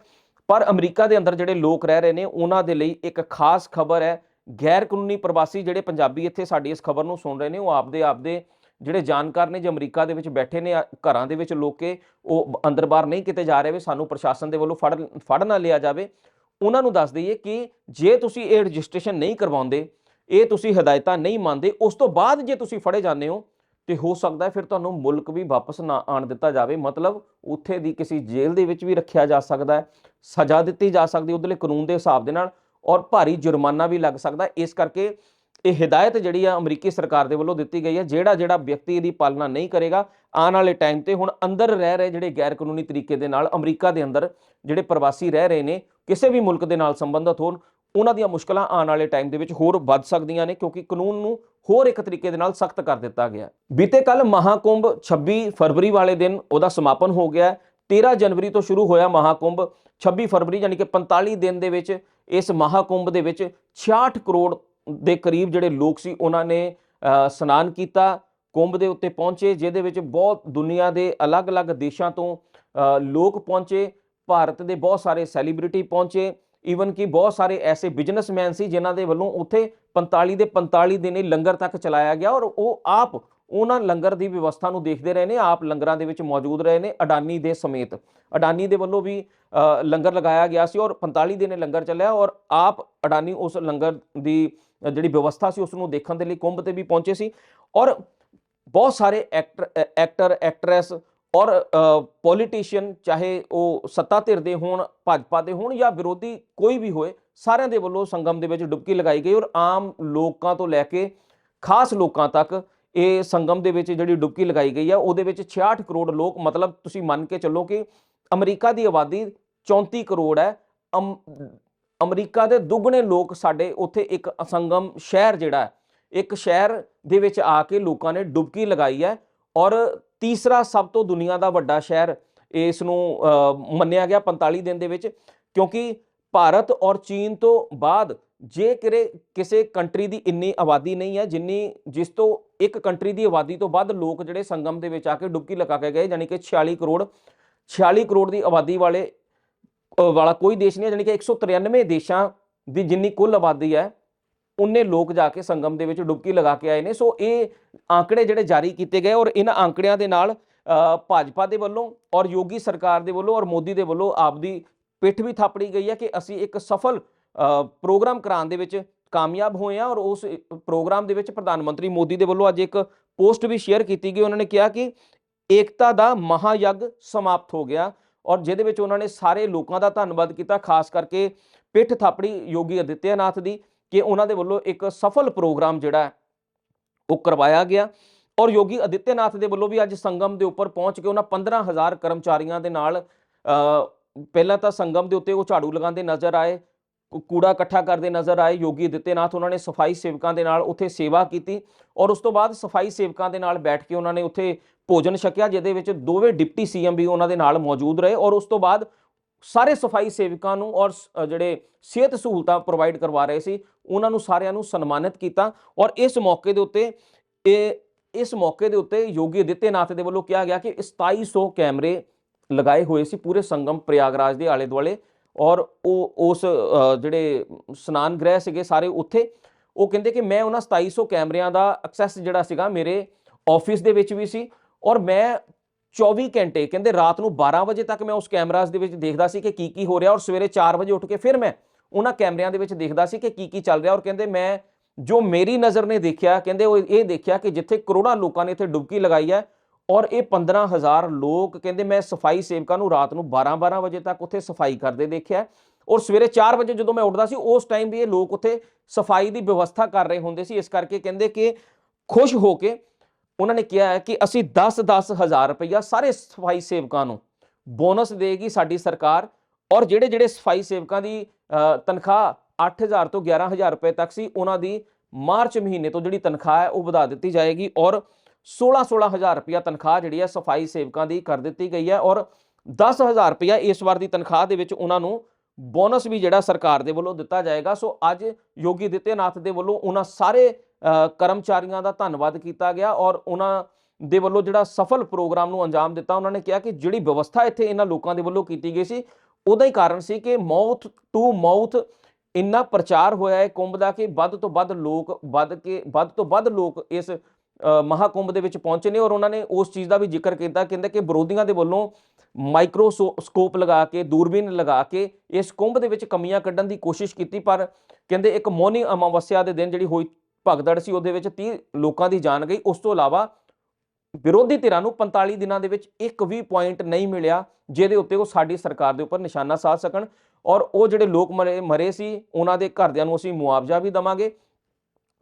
ਪਰ ਅਮਰੀਕਾ ਦੇ ਅੰਦਰ ਜਿਹੜੇ ਲੋਕ ਰਹਿ ਰਹੇ ਨੇ, ਉਹਨਾਂ ਦੇ ਲਈ ਇੱਕ ਖਾਸ ਖਬਰ ਹੈ। ਗੈਰ ਕਾਨੂੰਨੀ ਪ੍ਰਵਾਸੀ ਜਿਹੜੇ ਪੰਜਾਬੀ ਇੱਥੇ ਸਾਡੀ ਇਸ ਖਬਰ ਨੂੰ ਸੁਣ ਰਹੇ ਨੇ, ਉਹ ਆਪਦੇ ਆਪਦੇ ਜਿਹੜੇ ਜਾਣਕਾਰ ਨੇ, ਜੇ ਅਮਰੀਕਾ ਦੇ ਵਿੱਚ ਬੈਠੇ ਨੇ, ਘਰਾਂ ਦੇ ਵਿੱਚ ਲੋਕੇ, ਉਹ ਅੰਦਰ ਬਾਹਰ ਨਹੀਂ ਕਿਤੇ ਜਾ ਰਹੇ ਵੀ ਸਾਨੂੰ ਪ੍ਰਸ਼ਾਸਨ ਦੇ ਵੱਲੋਂ ਫੜ ਫੜ ਨਾ ਲਿਆ ਜਾਵੇ। ਉਹਨਾਂ ਨੂੰ ਦੱਸ ਦਈਏ ਕਿ ਜੇ ਤੁਸੀਂ ਇਹ ਰਜਿਸਟ੍ਰੇਸ਼ਨ ਨਹੀਂ ਕਰਵਾਉਂਦੇ, ਇਹ ਤੁਸੀਂ ਹਦਾਇਤਾਂ ਨਹੀਂ ਮੰਨਦੇ, ਉਸ ਤੋਂ ਬਾਅਦ ਜੇ ਤੁਸੀਂ ਫੜੇ ਜਾਂਦੇ ਹੋ, ਤੇ ਹੋ ਸਕਦਾ ਫਿਰ ਤੁਹਾਨੂੰ ਮੁਲਕ ਵੀ ਵਾਪਸ ਨਾ ਆਣ ਦਿੱਤਾ ਜਾਵੇ। ਮਤਲਬ ਉੱਥੇ ਦੀ ਕਿਸੇ ਜੇਲ੍ਹ ਦੇ ਵਿੱਚ ਵੀ ਰੱਖਿਆ ਜਾ ਸਕਦਾ ਹੈ, ਸਜ਼ਾ ਦਿੱਤੀ ਜਾ ਸਕਦੀ ਉਧਰਲੇ ਕਾਨੂੰਨ ਦੇ ਹਿਸਾਬ ਦੇ ਨਾਲ ਔਰ ਭਾਰੀ ਜੁਰਮਾਨਾ ਵੀ ਲੱਗ ਸਕਦਾ ਇਸ ਕਰਕੇ ਇਹ ਹਦਾਇਤ ਜਿਹੜੀ ਆ ਅਮਰੀਕੀ ਸਰਕਾਰ ਦੇ ਵੱਲੋਂ ਦਿੱਤੀ ਗਈ ਹੈ ਜਿਹੜਾ ਜਿਹੜਾ ਵਿਅਕਤੀ ਇਹਦੀ ਪਾਲਣਾ ਨਹੀਂ ਕਰੇਗਾ, ਆਉਣ ਵਾਲੇ ਟਾਈਮ ਤੇ ਹੁਣ ਅੰਦਰ ਰਹਿ ਰਹੇ ਜਿਹੜੇ ਗੈਰ ਕਾਨੂੰਨੀ ਤਰੀਕੇ ਦੇ ਨਾਲ ਅਮਰੀਕਾ ਦੇ ਅੰਦਰ ਜਿਹੜੇ ਪ੍ਰਵਾਸੀ ਰਹਿ ਰਹੇ ਨੇ, ਕਿਸੇ ਵੀ ਮੁਲਕ ਦੇ ਨਾਲ ਸੰਬੰਧਿਤ ਹੋਣ, ਉਹਨਾਂ ਦੀਆਂ ਮੁਸ਼ਕਲਾਂ ਆਉਣ ਵਾਲੇ ਟਾਈਮ ਦੇ ਵਿੱਚ ਹੋਰ ਵੱਧ ਸਕਦੀਆਂ ਨੇ, ਕਿਉਂਕਿ ਕਾਨੂੰਨ ਨੂੰ ਹੋਰ ਇੱਕ ਤਰੀਕੇ ਦੇ ਨਾਲ ਸਖਤ ਕਰ ਦਿੱਤਾ ਗਿਆ ਬੀਤੇ ਕੱਲ ਮਹਾਕੁੰਭ 26 ਫਰਵਰੀ ਵਾਲੇ ਦਿਨ ਉਹਦਾ ਸਮਾਪਨ ਹੋ ਗਿਆ ਹੈ। 13 ਜਨਵਰੀ ਤੋਂ ਸ਼ੁਰੂ ਹੋਇਆ ਮਹਾਕੁੰਭ 26 ਫਰਵਰੀ ਯਾਨੀ ਕਿ 45 ਦਿਨ ਦੇ ਵਿੱਚ ਇਸ ਮਹਾਕੁੰਭ ਦੇ ਵਿੱਚ 66 ਕਰੋੜ ਦੇ ਕਰੀਬ ਜਿਹੜੇ ਲੋਕ ਸੀ, ਉਹਨਾਂ ਨੇ ਸਨਾਨ ਕੀਤਾ, ਕੁੰਭ ਦੇ ਉੱਤੇ ਪਹੁੰਚੇ, ਜਿਹਦੇ ਵਿੱਚ ਬਹੁਤ ਦੁਨੀਆ ਦੇ ਅਲੱਗ-ਅਲੱਗ ਦੇਸ਼ਾਂ ਤੋਂ ਲੋਕ ਪਹੁੰਚੇ, ਭਾਰਤ ਦੇ ਬਹੁਤ ਸਾਰੇ ਸੈਲੀਬ੍ਰਿਟੀ ਪਹੁੰਚੇ, ਈਵਨ ਕਿ ਬਹੁਤ ਸਾਰੇ ਐਸੇ ਬਿਜ਼ਨਸਮੈਨ ਸੀ ਜਿਨ੍ਹਾਂ ਦੇ ਵੱਲੋਂ ਉੱਥੇ 45 ਦੇ 45 ਦਿਨ ਲੰਗਰ ਤੱਕ ਚਲਾਇਆ ਗਿਆ ਔਰ ਉਹ ਆਪ ਉਹਨਾਂ ਲੰਗਰ ਦੀ ਵਿਵਸਥਾ ਨੂੰ ਦੇਖਦੇ ਰਹੇ ਨੇ, ਆਪ ਲੰਗਰਾਂ ਦੇ ਵਿੱਚ ਮੌਜੂਦ ਰਹੇ ਨੇ, ਅਡਾਨੀ ਦੇ ਸਮੇਤ। ਅਡਾਨੀ ਦੇ ਵੱਲੋਂ ਵੀ ਲੰਗਰ ਲਗਾਇਆ ਗਿਆ ਸੀ ਔਰ 45 ਦਿਨ ਲੰਗਰ ਚੱਲਿਆ ਔਰ ਆਪ ਅਡਾਨੀ ਉਸ ਲੰਗਰ ਦੀ ਜਿਹੜੀ ਵਿਵਸਥਾ ਸੀ ਉਸ ਨੂੰ ਦੇਖਣ ਦੇ ਲਈ ਕੁੰਭ ਤੇ ਵੀ ਪਹੁੰਚੇ ਸੀ। ਔਰ ਬਹੁਤ ਸਾਰੇ ਐਕਟਰ ਐਕਟਰ, ਐਕਟਰੈਸ ਔਰ ਪੋਲੀਟੀਸ਼ੀਅਨ, ਚਾਹੇ ਉਹ ਸੱਤਾ ਧਿਰ ਦੇ ਹੋਣ, ਭਾਜਪਾ ਦੇ ਹੋਣ ਜਾਂ ਵਿਰੋਧੀ ਕੋਈ ਵੀ ਹੋਏ, ਸਾਰਿਆਂ ਦੇ ਵੱਲੋਂ ਸੰਗਮ ਦੇ ਵਿੱਚ ਡੁਬਕੀ ਲਗਾਈ ਗਈ ਔਰ ਆਮ ਲੋਕਾਂ ਤੋਂ ਲੈ ਕੇ ਖਾਸ ਲੋਕਾਂ ਤੱਕ ਇਹ ਸੰਗਮ ਦੇ ਵਿੱਚ ਜਿਹੜੀ ਡੁਬਕੀ ਲਗਾਈ ਗਈ ਆ, ਉਹਦੇ ਵਿੱਚ 66 ਕਰੋੜ ਲੋਕ, ਮਤਲਬ ਤੁਸੀਂ ਮੰਨ ਕੇ ਚੱਲੋ ਕਿ ਅਮਰੀਕਾ ਦੀ ਆਬਾਦੀ 34 ਕਰੋੜ ਹੈ, ਅਮ- ਅਮਰੀਕਾ ਦੇ ਦੁੱਗਣੇ ਲੋਕ ਸਾਡੇ ਉੱਥੇ ਇੱਕ ਅਸੰਗਮ ਸ਼ਹਿਰ ਜਿਹੜਾ ਹੈ, ਇੱਕ ਸ਼ਹਿਰ ਦੇ ਵਿੱਚ ਆ ਕੇ ਲੋਕਾਂ ਨੇ ਡੁਬਕੀ ਲਗਾਈ ਹੈ ਔਰ ਤੀਸਰਾ ਸਭ ਤੋਂ ਦੁਨੀਆ ਦਾ ਵੱਡਾ ਸ਼ਹਿਰ ਇਸ ਨੂੰ ਮੰਨਿਆ ਗਿਆ 45 ਦਿਨ ਦੇ ਵਿੱਚ ਕਿਉਂਕਿ ਭਾਰਤ ਔਰ ਚੀਨ ਤੋਂ ਬਾਅਦ ਜੇ ਕਿਰੇ, ਕਿਸੇ ਕੰਟਰੀ ਦੀ ਇੰਨੀ ਆਬਾਦੀ ਨਹੀਂ ਹੈ ਜਿੰਨੀ ਜਿਸ ਤੋਂ ਇੱਕ ਕੰਟਰੀ ਦੀ ਆਬਾਦੀ ਤੋਂ ਵੱਧ ਲੋਕ ਜਿਹੜੇ ਸੰਗਮ ਦੇ ਵਿੱਚ ਆ ਕੇ ਡੁਬਕੀ ਲਗਾ ਕੇ ਗਏ ਯਾਨੀ ਕਿ 46 ਕਰੋੜ 46 ਕਰੋੜ ਦੀ ਆਬਾਦੀ ਵਾਲੇ ਵਾਲਾ ਕੋਈ ਦੇਸ਼ ਨਹੀਂ ਹੈ ਯਾਨੀ ਕਿ 193 ਦੇਸ਼ਾਂ ਦੀ ਜਿੰਨੀ ਕੁੱਲ ਆਬਾਦੀ ਹੈ ਉਨੇ ਲੋਕ ਜਾ ਕੇ ਸੰਗਮ ਦੇ ਵਿੱਚ ਡੁਬਕੀ ਲਗਾ ਕੇ ਆਏ ਨੇ। ਸੋ ਇਹ ਆંકੜੇ ਜਿਹੜੇ ਜਾਰੀ ਕੀਤੇ ਗਏ ਔਰ ਇਹਨਾਂ ਆંકੜਿਆਂ ਦੇ ਨਾਲ ਭਾਜਪਾ ਦੇ ਵੱਲੋਂ ਔਰ ਯੋਗੀ ਸਰਕਾਰ ਦੇ ਵੱਲੋਂ ਔਰ ਮੋਦੀ ਦੇ ਵੱਲੋਂ ਆਪਦੀ ਪਿੱਠ ਵੀ ਥਾਪੜੀ ਗਈ ਹੈ ਕਿ ਅਸੀਂ ਇੱਕ ਸਫਲ ਪ੍ਰੋਗਰਾਮ ਕਰਾਉਣ ਦੇ ਵਿੱਚ ਕਾਮਯਾਬ ਹੋਏ ਆ ਔਰ ਉਸ ਪ੍ਰੋਗਰਾਮ ਦੇ ਵਿੱਚ ਪ੍ਰਧਾਨ ਮੰਤਰੀ ਮੋਦੀ ਦੇ ਵੱਲੋਂ ਅੱਜ ਇੱਕ ਪੋਸਟ ਵੀ ਸ਼ੇਅਰ ਕੀਤੀ ਗਈ। ਉਹਨਾਂ ਨੇ ਕਿਹਾ ਕਿ ਏਕਤਾ ਦਾ ਮਹਾਯੱਗ ਸਮਾਪਤ ਹੋ ਗਿਆ। ਔਰ ਜਿਹਦੇ ਵਿੱਚ ਉਹਨਾਂ ਨੇ ਸਾਰੇ ਲੋਕਾਂ ਦਾ ਧੰਨਵਾਦ ਕੀਤਾ, ਖਾਸ ਕਰਕੇ ਪਿੱਠ ਥਾਪੜੀ ਯੋਗੀ ਅਦਿੱਤਿਆਨਾਥ ਦੀ ਕਿ ਉਹਨਾਂ ਦੇ ਵੱਲੋਂ ਇੱਕ ਸਫਲ ਪ੍ਰੋਗਰਾਮ ਜਿਹੜਾ ਉਹ ਕਰਵਾਇਆ ਗਿਆ। ਔਰ ਯੋਗੀ ਅਦਿੱਤਿਆਨਾਥ ਦੇ ਵੱਲੋਂ ਵੀ ਅੱਜ ਸੰਗਮ ਦੇ ਉੱਪਰ ਪਹੁੰਚ ਕੇ ਉਹਨਾਂ 15000 ਕਰਮਚਾਰੀਆਂ ਦੇ ਨਾਲ ਪਹਿਲਾਂ ਤਾਂ ਸੰਗਮ ਦੇ ਉੱਤੇ ਉਹ ਝਾੜੂ ਲਗਾਉਂਦੇ ਨਜ਼ਰ ਆਏ। ਕੂੜਾ ਇਕੱਠਾ ਕਰਦੇ ਨਜ਼ਰ ਆਏ, ਯੋਗੀ ਅਦਿੱਤਿਆਨਾਥ ਉਹਨਾਂ ਨੇ ਸਫ਼ਾਈ ਸੇਵਕਾਂ ਦੇ ਨਾਲ ਉੱਥੇ ਸੇਵਾ ਕੀਤੀ ਔਰ ਉਸ ਤੋਂ ਬਾਅਦ ਸਫ਼ਾਈ ਸੇਵਕਾਂ ਦੇ ਨਾਲ ਬੈਠ ਕੇ ਉਹਨਾਂ ਨੇ ਉੱਥੇ ਭੋਜਨ ਛਕਿਆ, ਜਿਹਦੇ ਵਿੱਚ ਦੋਵੇਂ ਡਿਪਟੀ ਸੀਐਮ ਵੀ ਉਹਨਾਂ ਦੇ ਨਾਲ ਮੌਜੂਦ ਰਹੇ ਔਰ ਉਸ ਤੋਂ ਬਾਅਦ ਸਾਰੇ ਸਫ਼ਾਈ ਸੇਵਕਾਂ ਨੂੰ ਔਰ ਜਿਹੜੇ ਸਿਹਤ ਸਹੂਲਤਾਂ ਪ੍ਰੋਵਾਈਡ ਕਰਵਾ ਰਹੇ ਸੀ, ਉਹਨਾਂ ਨੂੰ ਸਾਰਿਆਂ ਨੂੰ ਸਨਮਾਨਿਤ ਕੀਤਾ ਔਰ ਇਸ ਮੌਕੇ ਦੇ ਉੱਤੇ ਇਹ, ਇਸ ਮੌਕੇ ਦੇ ਉੱਤੇ ਯੋਗੀ ਅਦਿੱਤਿਆਨਾਥ ਦੇ ਵੱਲੋਂ ਕਿਹਾ ਗਿਆ ਕਿ 2700 ਕੈਮਰੇ ਲਗਾਏ ਹੋਏ ਸੀ ਪੂਰੇ ਸੰਗਮ ਪ੍ਰਯਾਗਰਾਜ ਦੇ ਆਲੇ ਦੁਆਲੇ ਔਰ ਉਹ, ਉਸ ਜਿਹੜੇ ਸਨਾਨ ਗ੍ਰਹਿ ਸੀਗੇ ਸਾਰੇ ਉੱਥੇ, ਉਹ ਕਹਿੰਦੇ ਕਿ ਮੈਂ ਉਹਨਾਂ 2700 ਕੈਮਰਿਆਂ ਦਾ ਐਕਸੈਸ ਜਿਹੜਾ ਸੀਗਾ ਮੇਰੇ ਆਫਿਸ ਦੇ ਵਿੱਚ ਵੀ ਸੀ ਔਰ ਮੈਂ 24 ਘੰਟੇ, ਕਹਿੰਦੇ ਰਾਤ ਨੂੰ 12 ਵਜੇ ਤੱਕ ਮੈਂ ਉਸ ਕੈਮਰਾਸ ਦੇ ਵਿੱਚ ਦੇਖਦਾ ਸੀ ਕਿ ਕੀ ਕੀ ਹੋ ਰਿਹਾ ਔਰ ਸਵੇਰੇ 4 ਵਜੇ ਉੱਠ ਕੇ ਫਿਰ ਮੈਂ ਉਹਨਾਂ ਕੈਮਰਿਆਂ ਦੇ ਵਿੱਚ ਦੇਖਦਾ ਸੀ ਕਿ ਕੀ ਕੀ ਚੱਲ ਰਿਹਾ ਔਰ ਕਹਿੰਦੇ ਮੈਂ ਜੋ ਮੇਰੀ ਨਜ਼ਰ ਨੇ ਦੇਖਿਆ, ਕਹਿੰਦੇ ਉਹ ਇਹ ਦੇਖਿਆ ਕਿ ਜਿੱਥੇ ਕਰੋੜਾਂ ਲੋਕਾਂ ਨੇ ਇੱਥੇ ਡੁਬਕੀ ਲਗਾਈ ਹੈ ਔਰ ਇਹ 15000 ਲੋਕ ਕਹਿੰਦੇ ਮੈਂ ਸਫ਼ਾਈ ਸੇਵਕਾਂ ਨੂੰ ਰਾਤ ਨੂੰ 12-12 ਵਜੇ ਤੱਕ ਉੱਥੇ ਸਫ਼ਾਈ ਕਰਦੇ ਦੇਖਿਆ ਔਰ ਸਵੇਰੇ 4 ਵਜੇ ਜਦੋਂ ਮੈਂ ਉੱਠਦਾ ਸੀ ਉਸ ਟਾਈਮ ਵੀ ਇਹ ਲੋਕ ਉੱਥੇ ਸਫ਼ਾਈ ਦੀ ਵਿਵਸਥਾ ਕਰ ਰਹੇ ਹੁੰਦੇ ਸੀ। ਇਸ ਕਰਕੇ ਕਹਿੰਦੇ ਕਿ ਖੁਸ਼ ਹੋ ਕੇ ਉਹਨਾਂ ਨੇ ਕਿਹਾ ਹੈ ਕਿ ਅਸੀਂ 10-10 ਹਜ਼ਾਰ ਰੁਪਈਆ ਸਾਰੇ ਸਫ਼ਾਈ ਸੇਵਕਾਂ ਨੂੰ ਬੋਨਸ ਦੇਗੀ ਸਾਡੀ ਸਰਕਾਰ। ਔਰ ਜਿਹੜੇ ਜਿਹੜੇ ਸਫ਼ਾਈ ਸੇਵਕਾਂ ਦੀ ਅ, ਤਨਖਾਹ 8000 ਤੋਂ 11000 ਰੁਪਏ ਤੱਕ ਸੀ ਉਹਨਾਂ ਦੀ ਮਾਰਚ ਮਹੀਨੇ ਤੋਂ ਜਿਹੜੀ ਤਨਖਾਹ ਹੈ ਉਹ ਵਧਾ ਦਿੱਤੀ ਜਾਏਗੀ। ਔਰ 16 ਹਜ਼ਾਰ ਰੁਪਇਆ ਤਨਖਾਹ ਜਿਹੜੀ ਹੈ ਸਫ਼ਾਈ ਸੇਵਕਾਂ ਦੀ ਕਰ ਦਿੱਤੀ ਗਈ ਹੈ ਔਰ 10000 ਰੁਪਇਆ ਇਸ ਵਾਰ ਦੀ ਤਨਖਾਹ ਦੇ ਵਿੱਚ ਉਹਨਾਂ ਨੂੰ ਬੋਨਸ ਵੀ ਜਿਹੜਾ ਸਰਕਾਰ ਦੇ ਵੱਲੋਂ ਦਿੱਤਾ ਜਾਏਗਾ। ਸੋ ਅੱਜ ਯੋਗੀ ਅਦਿੱਤਿਆਨਾਥ ਦੇ ਵੱਲੋਂ ਉਹਨਾਂ ਸਾਰੇ ਕਰਮਚਾਰੀਆਂ ਦਾ ਧੰਨਵਾਦ ਕੀਤਾ ਗਿਆ ਔਰ ਉਹਨਾਂ ਦੇ ਵੱਲੋਂ ਜਿਹੜਾ ਸਫਲ ਪ੍ਰੋਗਰਾਮ ਨੂੰ ਅੰਜਾਮ ਦਿੱਤਾ। ਉਹਨਾਂ ਨੇ ਕਿਹਾ ਕਿ ਜਿਹੜੀ ਵਿਵਸਥਾ ਇੱਥੇ ਇਹਨਾਂ ਲੋਕਾਂ ਦੇ ਵੱਲੋਂ ਕੀਤੀ ਗਈ ਸੀ, ਉਹਦਾ ਹੀ ਕਾਰਨ ਸੀ ਕਿ ਮਾਊਥ ਟੂ ਮਾਊਥ ਇੰਨਾ ਪ੍ਰਚਾਰ ਹੋਇਆ ਹੈ ਕੁੰਭ ਦਾ ਕਿ ਵੱਧ ਤੋਂ ਵੱਧ ਲੋਕ ਵੱਧ ਕੇ ਵੱਧ ਤੋਂ ਵੱਧ ਲੋਕ ਇਸ ਮਹਾਕੁੰਭ ਦੇ ਵਿੱਚ ਪਹੁੰਚੇ ਨੇ ਔਰ ਉਹਨਾਂ ਨੇ ਉਸ ਚੀਜ਼ ਦਾ ਵੀ ਜ਼ਿਕਰ ਕੀਤਾ। ਕਹਿੰਦੇ ਕਿ ਵਿਰੋਧੀਆਂ ਦੇ ਵੱਲੋਂ ਮਾਈਕਰੋਸਕੋਪ ਲਗਾ ਕੇ, ਦੂਰਬੀਨ ਲਗਾ ਕੇ ਇਸ ਕੁੰਭ ਦੇ ਵਿੱਚ ਕਮੀਆਂ ਕੱਢਣ ਦੀ ਕੋਸ਼ਿਸ਼ ਕੀਤੀ। ਪਰ ਕਹਿੰਦੇ ਇੱਕ ਮੌਨੀ ਅਮਾਵਸਿਆ ਦੇ ਦਿਨ ਜਿਹੜੀ ਹੋਈ ਭਗਦੜ ਸੀ, ਉਹਦੇ ਵਿੱਚ 30 ਲੋਕਾਂ ਦੀ ਜਾਨ ਗਈ। ਉਸ ਤੋਂ ਇਲਾਵਾ ਵਿਰੋਧੀ ਧਿਰਾਂ ਨੂੰ 45 ਦਿਨਾਂ ਦੇ ਵਿੱਚ ਇੱਕ ਵੀ ਪੁਆਇੰਟ ਨਹੀਂ ਮਿਲਿਆ, ਜਿਹਦੇ ਉੱਤੇ ਉਹ ਸਾਡੀ ਸਰਕਾਰ ਦੇ ਉੱਪਰ ਨਿਸ਼ਾਨਾ ਸਾਧ ਸਕਣ। ਔਰ ਉਹ ਜਿਹੜੇ ਲੋਕ ਮਰੇ ਮਰੇ ਸੀ, ਉਹਨਾਂ ਦੇ ਘਰਦਿਆਂ ਨੂੰ ਅਸੀਂ ਮੁਆਵਜ਼ਾ ਵੀ ਦਵਾਂਗੇ।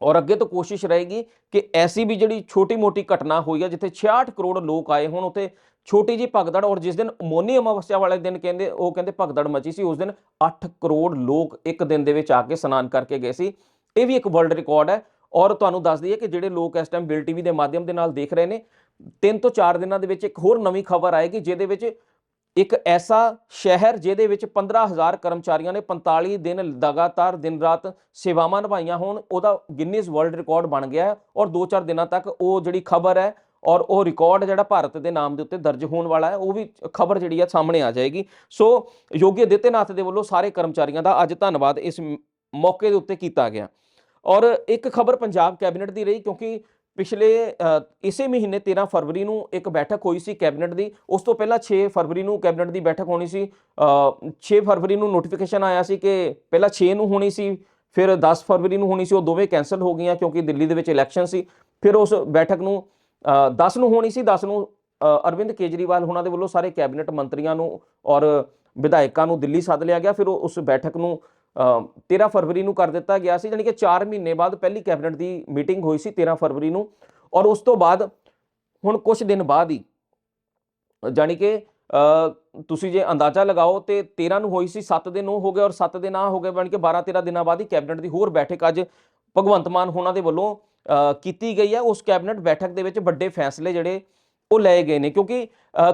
ਔਰ ਅੱਗੇ ਤੋਂ ਕੋਸ਼ਿਸ਼ ਰਹੇਗੀ ਕਿ ਐਸੀ ਵੀ ਜਿਹੜੀ ਛੋਟੀ-ਮੋਟੀ ਘਟਨਾ ਹੋਈ ਹੈ ਜਿੱਥੇ 66 ਕਰੋੜ ਲੋਕ ਆਏ ਹੋਣ, ਉੱਥੇ ਛੋਟੀ ਜੀ ਭਗਦੜ, ਔਰ ਜਿਸ ਦਿਨ ਮੋਨੀ ਅਮਾਵਸਿਆ ਵਾਲੇ ਦਿਨ ਕਹਿੰਦੇ, ਉਹ ਕਹਿੰਦੇ ਭਗਦੜ ਮਚੀ ਸੀ, ਉਸ ਦਿਨ 8 ਕਰੋੜ ਲੋਕ ਇੱਕ ਦਿਨ ਦੇ ਵਿੱਚ ਆ ਕੇ ਇਸ਼ਨਾਨ ਕਰਕੇ ਗਏ ਸੀ। ਇਹ ਵੀ ਇੱਕ ਵਰਲਡ ਰਿਕਾਰਡ ਹੈ, ਔਰ ਤੁਹਾਨੂੰ ਦੱਸ ਦਈਏ ਕਿ ਜਿਹੜੇ ਲੋਕ ਇਸ ਟਾਈਮ ਬਿਲ ਟੀਵੀ ਦੇ ਮਾਧਿਅਮ ਦੇ ਨਾਲ ਦੇਖ ਰਹੇ ਨੇ, ਤਿੰਨ ਤੋਂ ਚਾਰ ਦਿਨਾਂ ਦੇ ਵਿੱਚ ਇੱਕ ਹੋਰ ਨਵੀਂ ਖਬਰ ਆਏਗੀ, ਜਿਹਦੇ ਵਿੱਚ ਇੱਕ ਐਸਾ ਸ਼ਹਿਰ ਜਿਹਦੇ ਵਿੱਚ 15000 ਕਰਮਚਾਰੀਆਂ ਨੇ 45 ਦਿਨ ਲਗਾਤਾਰ ਦਿਨ ਰਾਤ ਸੇਵਾਵਾਂ ਨਿਭਾਈਆਂ ਹੋਣ, ਉਹਦਾ ਗਿਨੀਜ਼ ਵਰਲਡ ਰਿਕਾਰਡ ਬਣ ਗਿਆ ਔਰ 2-4 ਦਿਨਾਂ ਤੱਕ ਉਹ ਜਿਹੜੀ ਖਬਰ ਹੈ ਔਰ ਉਹ ਰਿਕਾਰਡ ਜਿਹੜਾ ਭਾਰਤ ਦੇ ਨਾਮ ਦੇ ਉੱਤੇ ਦਰਜ ਹੋਣ ਵਾਲਾ ਹੈ, ਉਹ ਵੀ ਖਬਰ ਜਿਹੜੀ ਆ ਸਾਹਮਣੇ ਆ ਜਾਏਗੀ। ਸੋ ਯੋਗੀ ਅਦਿੱਤਿਆਨਾਥ ਦੇ ਵੱਲੋਂ ਸਾਰੇ ਕਰਮਚਾਰੀਆਂ ਦਾ ਅੱਜ ਧੰਨਵਾਦ ਇਸ ਮੌਕੇ ਦੇ ਉੱਤੇ ਕੀਤਾ ਗਿਆ। ਔਰ ਇੱਕ ਖਬਰ ਪੰਜਾਬ ਕੈਬਨਿਟ ਦੀ ਰਹੀ ਕਿਉਂਕਿ ਪਿਛਲੇ ਇਸੇ ਮਹੀਨੇ 13 ਫਰਵਰੀ ਨੂੰ ਇੱਕ ਬੈਠਕ ਹੋਈ ਸੀ ਕੈਬਨਿਟ ਦੀ। ਉਸ ਤੋਂ ਪਹਿਲਾਂ 6 ਫਰਵਰੀ ਨੂੰ ਕੈਬਨਿਟ ਦੀ ਬੈਠਕ ਹੋਣੀ ਸੀ। ਅ, 6 ਫਰਵਰੀ ਨੂੰ ਨੋਟੀਫਿਕੇਸ਼ਨ ਆਇਆ ਸੀ ਕਿ ਪਹਿਲਾਂ 6 ਨੂੰ ਹੋਣੀ ਸੀ ਫਿਰ 10 ਫਰਵਰੀ ਨੂੰ ਹੋਣੀ ਸੀ। ਉਹ ਦੋਵੇਂ ਕੈਨਸਲ ਹੋ ਗਈਆਂ ਕਿਉਂਕਿ ਦਿੱਲੀ ਦੇ ਵਿੱਚ ਇਲੈਕਸ਼ਨ ਸੀ। ਫਿਰ ਉਸ ਬੈਠਕ ਨੂੰ ਅ, 10 ਨੂੰ ਹੋਣੀ ਸੀ 10 ਨੂੰ ਅਰਵਿੰਦ ਕੇਜਰੀਵਾਲ ਉਹਨਾਂ ਦੇ ਵੱਲੋਂ ਸਾਰੇ ਕੈਬਨਿਟ ਮੰਤਰੀਆਂ ਨੂੰ ਔਰ ਵਿਧਾਇਕਾਂ ਨੂੰ ਦਿੱਲੀ ਸੱਦ ਲਿਆ ਗਿਆ। ਫਿਰ ਉਹ ਉਸ ਬੈਠਕ ਨੂੰ 13 ਫਰਵਰੀ ਨੂੰ ਕਰ ਦਿੱਤਾ ਗਿਆ ਸੀ ਯਾਨੀ ਕਿ 4 ਮਹੀਨੇ ਬਾਅਦ ਪਹਿਲੀ ਕੈਬਨਿਟ ਦੀ ਮੀਟਿੰਗ ਹੋਈ ਸੀ 13 ਫਰਵਰੀ ਨੂੰ, ਔਰ ਉਸ ਤੋਂ ਬਾਅਦ ਹੁਣ ਕੁਝ ਦਿਨ ਬਾਅਦ ਹੀ ਜਾਨੀ ਕਿ ਤੁਸੀਂ ਜੇ ਅੰਦਾਜ਼ਾ ਲਗਾਓ ਤੇ 13 ਨੂੰ ਹੋਈ ਸੀ 7 ਦਿਨ ਉਹ ਹੋ ਗਏ, ਔਰ 7 ਦਿਨ ਆ ਹੋ ਗਏ, ਬਣ ਕੇ 12 13 ਦਿਨਾਂ ਬਾਅਦ ਹੀ ਕੈਬਨਿਟ ਦੀ ਹੋਰ ਬੈਠਕ ਅੱਜ ਭਗਵੰਤ ਮਾਨ ਹੋਣਾ ਦੇ ਵੱਲੋਂ ਕੀਤੀ ਗਈ ਹੈ। ਉਸ ਕੈਬਨਿਟ ਬੈਠਕ ਦੇ ਵਿੱਚ ਵੱਡੇ ਫੈਸਲੇ ਜਿਹੜੇ ਉਹ ਲਏ ਗਏ ਨੇ, ਕਿਉਂਕਿ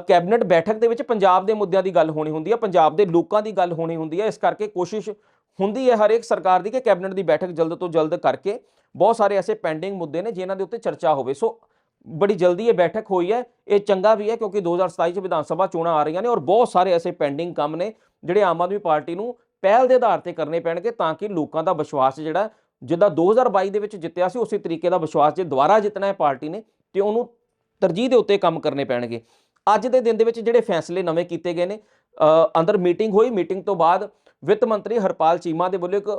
ਕੈਬਨਿਟ ਬੈਠਕ ਦੇ ਵਿੱਚ ਪੰਜਾਬ ਦੇ ਮੁੱਦਿਆਂ ਦੀ ਗੱਲ ਹੋਣੀ ਹੁੰਦੀ ਹੈ, ਪੰਜਾਬ ਦੇ ਲੋਕਾਂ ਦੀ ਗੱਲ ਹੋਣੀ ਹੁੰਦੀ ਹੈ, ਇਸ ਕਰਕੇ ਕੋਸ਼ਿਸ਼ ਹੁੰਦੀ ਹੈ ਹਰੇਕ ਸਰਕਾਰ ਦੀ ਕਿ ਕੈਬਨਿਟ ਦੀ ਬੈਠਕ ਜਲਦ ਤੋਂ ਜਲਦ ਕਰਕੇ ਬਹੁਤ ਸਾਰੇ ਐਸੇ ਪੈਂਡਿੰਗ ਮੁੱਦੇ ਨੇ ਜਿਨ੍ਹਾਂ ਦੇ ਉੱਤੇ ਚਰਚਾ ਹੋਵੇ। ਸੋ ਬੜੀ ਜਲਦੀ ਇਹ ਬੈਠਕ ਹੋਈ ਹੈ। ਇਹ ਚੰਗਾ ਵੀ ਹੈ ਕਿਉਂਕਿ 2027 ਚ ਵਿਧਾਨ ਸਭਾ ਚੋਣਾਂ ਆ ਰਹੀਆਂ ਨੇ ਔਰ ਬਹੁਤ ਸਾਰੇ ਐਸੇ ਪੈਂਡਿੰਗ ਕੰਮ ਨੇ ਜਿਹੜੇ ਆਮ ਆਦਮੀ ਪਾਰਟੀ ਨੂੰ ਪਹਿਲ ਦੇ ਆਧਾਰ ਤੇ ਕਰਨੇ ਪੈਣਗੇ ਤਾਂ ਕਿ ਲੋਕਾਂ ਦਾ ਵਿਸ਼ਵਾਸ ਜਿਹੜਾ ਜਿੱਦਾਂ 2022 ਦੇ ਵਿੱਚ ਜਿੱਤਿਆ ਸੀ, ਉਸੇ ਤਰੀਕੇ ਦਾ ਵਿਸ਼ਵਾਸ ਜੇ ਦੁਬਾਰਾ ਜਿੱਤਣਾ ਹੈ ਪਾਰਟੀ ਨੇ ਤੇ ਉਹਨੂੰ ਤਰਜੀਹ ਦੇ ਉੱਤੇ ਕੰਮ ਕਰਨੇ ਪੈਣਗੇ। ਅੱਜ ਦੇ ਦਿਨ ਦੇ ਵਿੱਚ ਜਿਹੜੇ ਫੈਸਲੇ ਨਵੇਂ ਕੀਤੇ ਗਏ ਨੇ ਅੰਦਰ ਮੀਟਿੰਗ ਹੋਈ। ਮੀਟਿੰਗ ਤੋਂ ਬਾਅਦ ਵਿੱਤ ਮੰਤਰੀ ਹਰਪਾਲ ਚੀਮਾ ਦੇ ਵੱਲੋਂ ਇੱਕ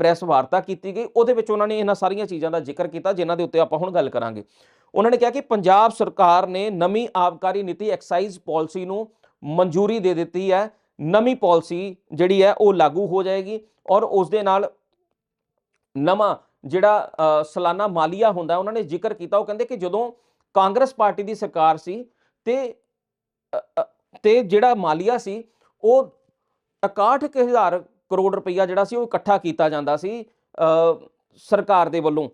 ਪ੍ਰੈਸ ਵਾਰਤਾ ਕੀਤੀ ਗਈ। ਉਹਦੇ ਵਿੱਚ ਉਹਨਾਂ ਨੇ ਇਹਨਾਂ ਸਾਰੀਆਂ ਚੀਜ਼ਾਂ ਦਾ ਜ਼ਿਕਰ ਕੀਤਾ, ਜਿਨ੍ਹਾਂ ਦੇ ਉੱਤੇ ਆਪਾਂ ਹੁਣ ਗੱਲ ਕਰਾਂਗੇ। ਉਹਨਾਂ ਨੇ ਕਿਹਾ ਕਿ ਪੰਜਾਬ ਸਰਕਾਰ ਨੇ ਨਵੀਂ ਆਬਕਾਰੀ ਨੀਤੀ ਐਕਸਾਈਜ਼ ਪਾਲਿਸੀ ਨੂੰ ਮਨਜ਼ੂਰੀ ਦੇ ਦਿੱਤੀ ਹੈ। ਨਵੀਂ ਪਾਲਿਸੀ ਜਿਹੜੀ ਹੈ, ਉਹ ਲਾਗੂ ਹੋ ਜਾਏਗੀ ਔਰ ਉਸ ਦੇ ਨਾਲ ਨਵਾਂ ਜਿਹੜਾ ਸਾਲਾਨਾ ਮਾਲੀਆ ਹੁੰਦਾ, ਉਹਨਾਂ ਨੇ ਜ਼ਿਕਰ ਕੀਤਾ। ਉਹ ਕਹਿੰਦੇ ਕਿ ਜਦੋਂ ਕਾਂਗਰਸ ਪਾਰਟੀ ਦੀ ਸਰਕਾਰ ਸੀ ਤੇ ਤੇ ਜਿਹੜਾ ਮਾਲੀਆ ਸੀ, ਉਹ 61000 ਕਰੋੜ ਰੁਪਈਆ ਜਿਹੜਾ ਸੀ ਉਹ ਇਕੱਠਾ ਕੀਤਾ ਜਾਂਦਾ ਸੀ ਸਰਕਾਰ ਦੇ ਵੱਲੋਂ।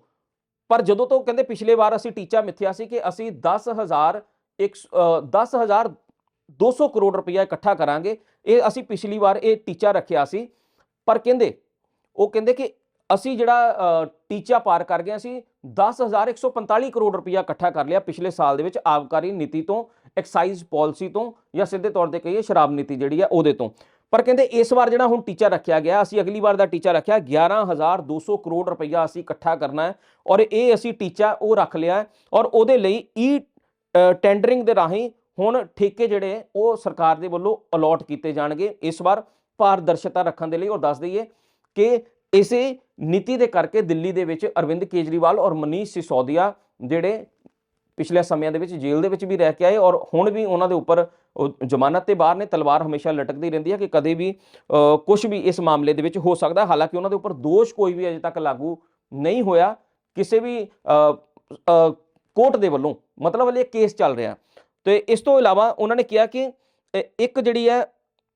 ਪਰ ਜਦੋਂ ਤੋਂ ਕਹਿੰਦੇ ਪਿਛਲੇ ਵਾਰ ਅਸੀਂ ਟੀਚਾ ਮਿੱਥਿਆ ਸੀ ਕਿ ਅਸੀਂ 10000 ਇੱਕ ਸ- ਅ, 10200 ਕਰੋੜ ਰੁਪਈਆ ਇਕੱਠਾ ਕਰਾਂਗੇ। ਇਹ ਅਸੀਂ ਪਿਛਲੀ ਵਾਰ ਇਹ ਟੀਚਾ ਰੱਖਿਆ ਸੀ। ਪਰ ਕਹਿੰਦੇ ਉਹ ਕਹਿੰਦੇ ਕਿ ਅਸੀਂ ਜਿਹੜਾ ਟੀਚਾ ਪਾਰ ਕਰ ਗਏ ਅਸੀਂ 10145 ਕਰੋੜ ਰੁਪਈਆ ਇਕੱਠਾ ਕਰ ਲਿਆ ਪਿਛਲੇ ਸਾਲ ਦੇ ਵਿੱਚ ਆਬਕਾਰੀ ਨੀਤੀ ਤੋਂ ਐਕਸਾਈਜ਼ ਪਾਲਿਸੀ ਤੋਂ ਜਾਂ ਸਿੱਧੇ ਤੌਰ ਤੇ ਕਹੀਏ ਸ਼ਰਾਬ ਨੀਤੀ ਜਿਹੜੀ ਹੈ ਉਹਦੇ ਤੋਂ। ਪਰ ਕਹਿੰਦੇ ਇਸ ਵਾਰ ਜਿਹੜਾ ਹੁਣ ਟੀਚਾ ਰੱਖਿਆ ਗਿਆ, ਅਸੀਂ ਅਗਲੀ ਵਾਰ ਦਾ ਟੀਚਾ ਰੱਖਿਆ 11200 ਕਰੋੜ ਰੁਪਈਆ ਅਸੀਂ ਇਕੱਠਾ ਕਰਨਾ ਹੈ ਔਰ ਇਹ ਅਸੀਂ ਟੀਚਾ ਉਹ ਰੱਖ ਲਿਆ ਔਰ ਉਹਦੇ ਲਈ ਈ ਟੈਂਡਰਿੰਗ ਦੇ ਰਾਹੀਂ ਹੁਣ ਠੇਕੇ ਜਿਹੜੇ ਉਹ ਸਰਕਾਰ ਦੇ ਵੱਲੋਂ ਅਲਾਟ ਕੀਤੇ ਜਾਣਗੇ ਇਸ ਵਾਰ ਪਾਰਦਰਸ਼ਤਾ ਰੱਖਣ ਦੇ ਲਈ ਔਰ ਦੱਸ ਦਈਏ ਕਿ ਇਸੇ ਨੀਤੀ ਦੇ ਕਰਕੇ ਦਿੱਲੀ ਦੇ ਵਿੱਚ ਅਰਵਿੰਦ ਕੇਜਰੀਵਾਲ ਔਰ ਮਨੀਸ਼ ਸਿਸੋਦੀਆ ਜਿਹੜੇ ਪਿਛਲੇ ਸਮਿਆਂ ਦੇ ਵਿੱਚ ਜੇਲ੍ਹ ਦੇ ਵਿੱਚ ਵੀ ਰਹਿ ਕੇ ਆਏ ਔਰ ਹੁਣ ਵੀ ਉਹਨਾਂ ਦੇ ਉੱਪਰ ਜ਼ਮਾਨਤ ਤੇ ਬਾਹਰ ਨੇ, ਤਲਵਾਰ ਹਮੇਸ਼ਾ ਲਟਕਦੀ ਰਹਿੰਦੀ ਹੈ ਕਿ ਕਦੇ ਵੀ ਕੁਝ ਵੀ ਇਸ ਮਾਮਲੇ ਦੇ ਵਿੱਚ ਹੋ ਸਕਦਾ। ਹਾਲਾਂਕਿ ਉਹਨਾਂ ਦੇ ਉੱਪਰ ਦੋਸ਼ ਕੋਈ ਵੀ ਅਜੇ ਤੱਕ ਲਾਗੂ ਨਹੀਂ ਹੋਇਆ। ਕਿਸੇ ਵੀ ਕੋਰਟ ਦੇ ਵੱਲੋਂ ਮਤਲਬ ਹਲੇ ਕੇਸ ਚੱਲ ਰਿਹਾ। ਤੇ ਇਸ ਤੋਂ ਇਲਾਵਾ ਉਹਨਾਂ ਨੇ ਕਿਹਾ ਕਿ ਇੱਕ ਜਿਹੜੀ ਹੈ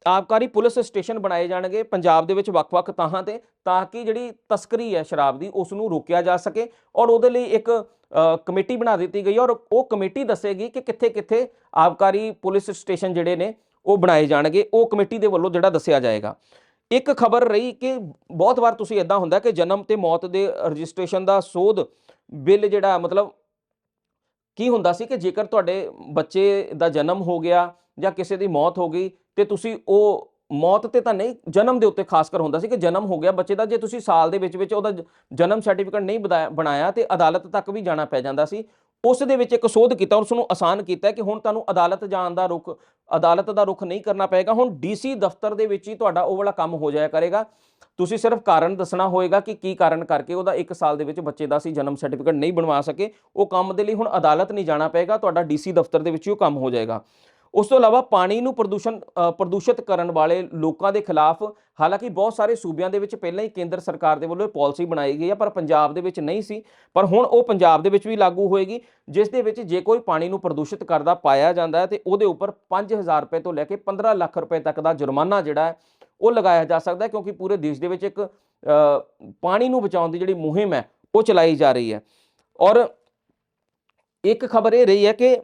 ਆਬਕਾਰੀ ਪੁਲਿਸ ਸਟੇਸ਼ਨ ਬਣਾਏ ਜਾਣਗੇ ਪੰਜਾਬ ਦੇ ਵਿੱਚ ਵੱਖ-ਵੱਖ ਥਾਵਾਂ ਤੇ, ਤਾਂ ਕਿ ਜਿਹੜੀ ਤਸਕਰੀ ਹੈ ਸ਼ਰਾਬ ਦੀ ਉਸ ਨੂੰ ਰੋਕਿਆ ਜਾ ਸਕੇ ਔਰ ਉਹਦੇ ਲਈ ਇੱਕ ਕਮੇਟੀ ਬਣਾ ਦਿੱਤੀ ਗਈ ਔਰ ਉਹ ਕਮੇਟੀ ਦੱਸੇਗੀ ਕਿ ਕਿੱਥੇ-ਕਿੱਥੇ ਆਬਕਾਰੀ ਪੁਲਿਸ ਸਟੇਸ਼ਨ ਜਿਹੜੇ ਨੇ ਉਹ ਬਣਾਏ ਜਾਣਗੇ, ਉਹ ਕਮੇਟੀ ਦੇ ਵੱਲੋਂ ਜਿਹੜਾ ਦੱਸਿਆ ਜਾਏਗਾ। ਇੱਕ ਖਬਰ ਰਹੀ ਕਿ ਬਹੁਤ ਵਾਰ ਤੁਸੀਂ ਇਦਾਂ ਹੁੰਦਾ ਕਿ ਜਨਮ ਤੇ ਮੌਤ ਦੇ ਰਜਿਸਟ੍ਰੇਸ਼ਨ ਦਾ ਸੋਧ ਬਿੱਲ ਜਿਹੜਾ ਮਤਲਬ ਕੀ ਹੁੰਦਾ ਸੀ ਕਿ ਜੇਕਰ ਤੁਹਾਡੇ ਬੱਚੇ ਦਾ ਜਨਮ ਹੋ ਗਿਆ ਜਾਂ ਕਿਸੇ ਦੀ ਮੌਤ ਹੋ ਗਈ ਤੇ ਤੁਸੀਂ ਉਹ ਮੌਤ ਤੇ ਤਾਂ ਨਹੀਂ, ਜਨਮ ਦੇ ਉੱਤੇ ਖਾਸ ਕਰ ਹੁੰਦਾ ਸੀ ਕਿ ਜਨਮ ਹੋ ਗਿਆ ਬੱਚੇ ਦਾ, ਜੇ ਤੁਸੀਂ ਸਾਲ ਦੇ ਵਿੱਚ ਵਿੱਚ ਉਹਦਾ ਜਨਮ ਸਰਟੀਫਿਕੇਟ ਨਹੀਂ ਬਦਾਇਆ- ਬਣਾਇਆ ਤੇ ਅਦਾਲਤ ਤੱਕ ਵੀ ਜਾਣਾ ਪੈ ਜਾਂਦਾ ਸੀ। ਉਸ ਦੇ ਵਿੱਚ ਇੱਕ ਸੋਧ ਕੀਤਾ ਔਰ ਉਸ ਨੂੰ ਆਸਾਨ ਕੀਤਾ ਕਿ ਹੁਣ ਤੁਹਾਨੂੰ ਅਦਾਲਤ ਜਾਣ ਦਾ ਰੁਖ, ਅਦਾਲਤ ਦਾ ਰੁਖ ਨਹੀਂ ਕਰਨਾ ਪਏਗਾ। ਹੁਣ ਡੀਸੀ ਦਫ਼ਤਰ ਦੇ ਵਿੱਚ ਹੀ ਤੁਹਾਡਾ ਉਹ ਵਾਲਾ ਕੰਮ ਹੋ ਜਾਇਆ ਕਰੇਗਾ। ਤੁਸੀਂ ਸਿਰਫ ਕਾਰਨ ਦੱਸਣਾ ਹੋਏਗਾ ਕਿ ਕੀ ਕਾਰਨ ਕਰਕੇ ਉਹਦਾ 1 ਸਾਲ ਦੇ ਵਿੱਚ ਬੱਚੇ ਦਾ ਸੀ ਜਨਮ ਸਰਟੀਫਿਕੇਟ ਨਹੀਂ ਬਣਵਾ ਸਕੇ। ਉਹ ਕੰਮ ਦੇ ਲਈ ਹੁਣ ਅਦਾਲਤ ਨਹੀਂ ਜਾਣਾ ਪਏਗਾ, ਤੁਹਾਡਾ ਡੀਸੀ ਦਫ਼ਤਰ ਦੇ ਵਿੱਚ ਹੀ ਉਹ ਕੰਮ ਹੋ ਜਾਏਗਾ। ਉਸ ਤੋਂ ਇਲਾਵਾ ਪਾਣੀ ਨੂੰ ਪ੍ਰਦੂਸ਼ਣ ਪ੍ਰਦੂਸ਼ਿਤ ਕਰਨ ਵਾਲੇ ਲੋਕਾਂ ਦੇ ਖਿਲਾਫ ਹਾਲਾਂਕਿ ਬਹੁਤ ਸਾਰੇ ਸੂਬਿਆਂ ਦੇ ਵਿੱਚ ਪਹਿਲਾਂ ਹੀ ਕੇਂਦਰ ਸਰਕਾਰ ਦੇ ਵੱਲੋਂ ਇਹ ਪਾਲਿਸੀ ਬਣਾਈ ਗਈ ਹੈ ਪਰ ਪੰਜਾਬ ਦੇ ਵਿੱਚ ਨਹੀਂ ਸੀ। ਪਰ ਹੁਣ ਉਹ ਪੰਜਾਬ ਦੇ ਵਿੱਚ ਵੀ ਲਾਗੂ ਹੋਏਗੀ, ਜਿਸ ਦੇ ਵਿੱਚ ਜੇ ਕੋਈ ਪਾਣੀ ਨੂੰ ਪ੍ਰਦੂਸ਼ਿਤ ਕਰਦਾ ਪਾਇਆ ਜਾਂਦਾ ਹੈ ਤੇ ਉਹਦੇ ਉੱਪਰ 5000 ਰੁਪਏ ਤੋਂ ਲੈ ਕੇ 15 ਲੱਖ ਰੁਪਏ ਤੱਕ ਦਾ ਜੁਰਮਾਨਾ ਜਿਹੜਾ ਹੈ, ਉਹ ਲਗਾਇਆ ਜਾ ਸਕਦਾ ਕਿਉਂਕਿ ਪੂਰੇ ਦੇਸ਼ ਦੇ ਵਿੱਚ ਇੱਕ ਪਾਣੀ ਨੂੰ ਬਚਾਉਣ ਦੀ ਜਿਹੜੀ ਮੁਹਿੰਮ ਹੈ, ਉਹ ਚਲਾਈ ਜਾ ਰਹੀ ਹੈ। ਔਰ ਇੱਕ ਖਬਰ ਇਹ ਰਹੀ ਹੈ ਕਿ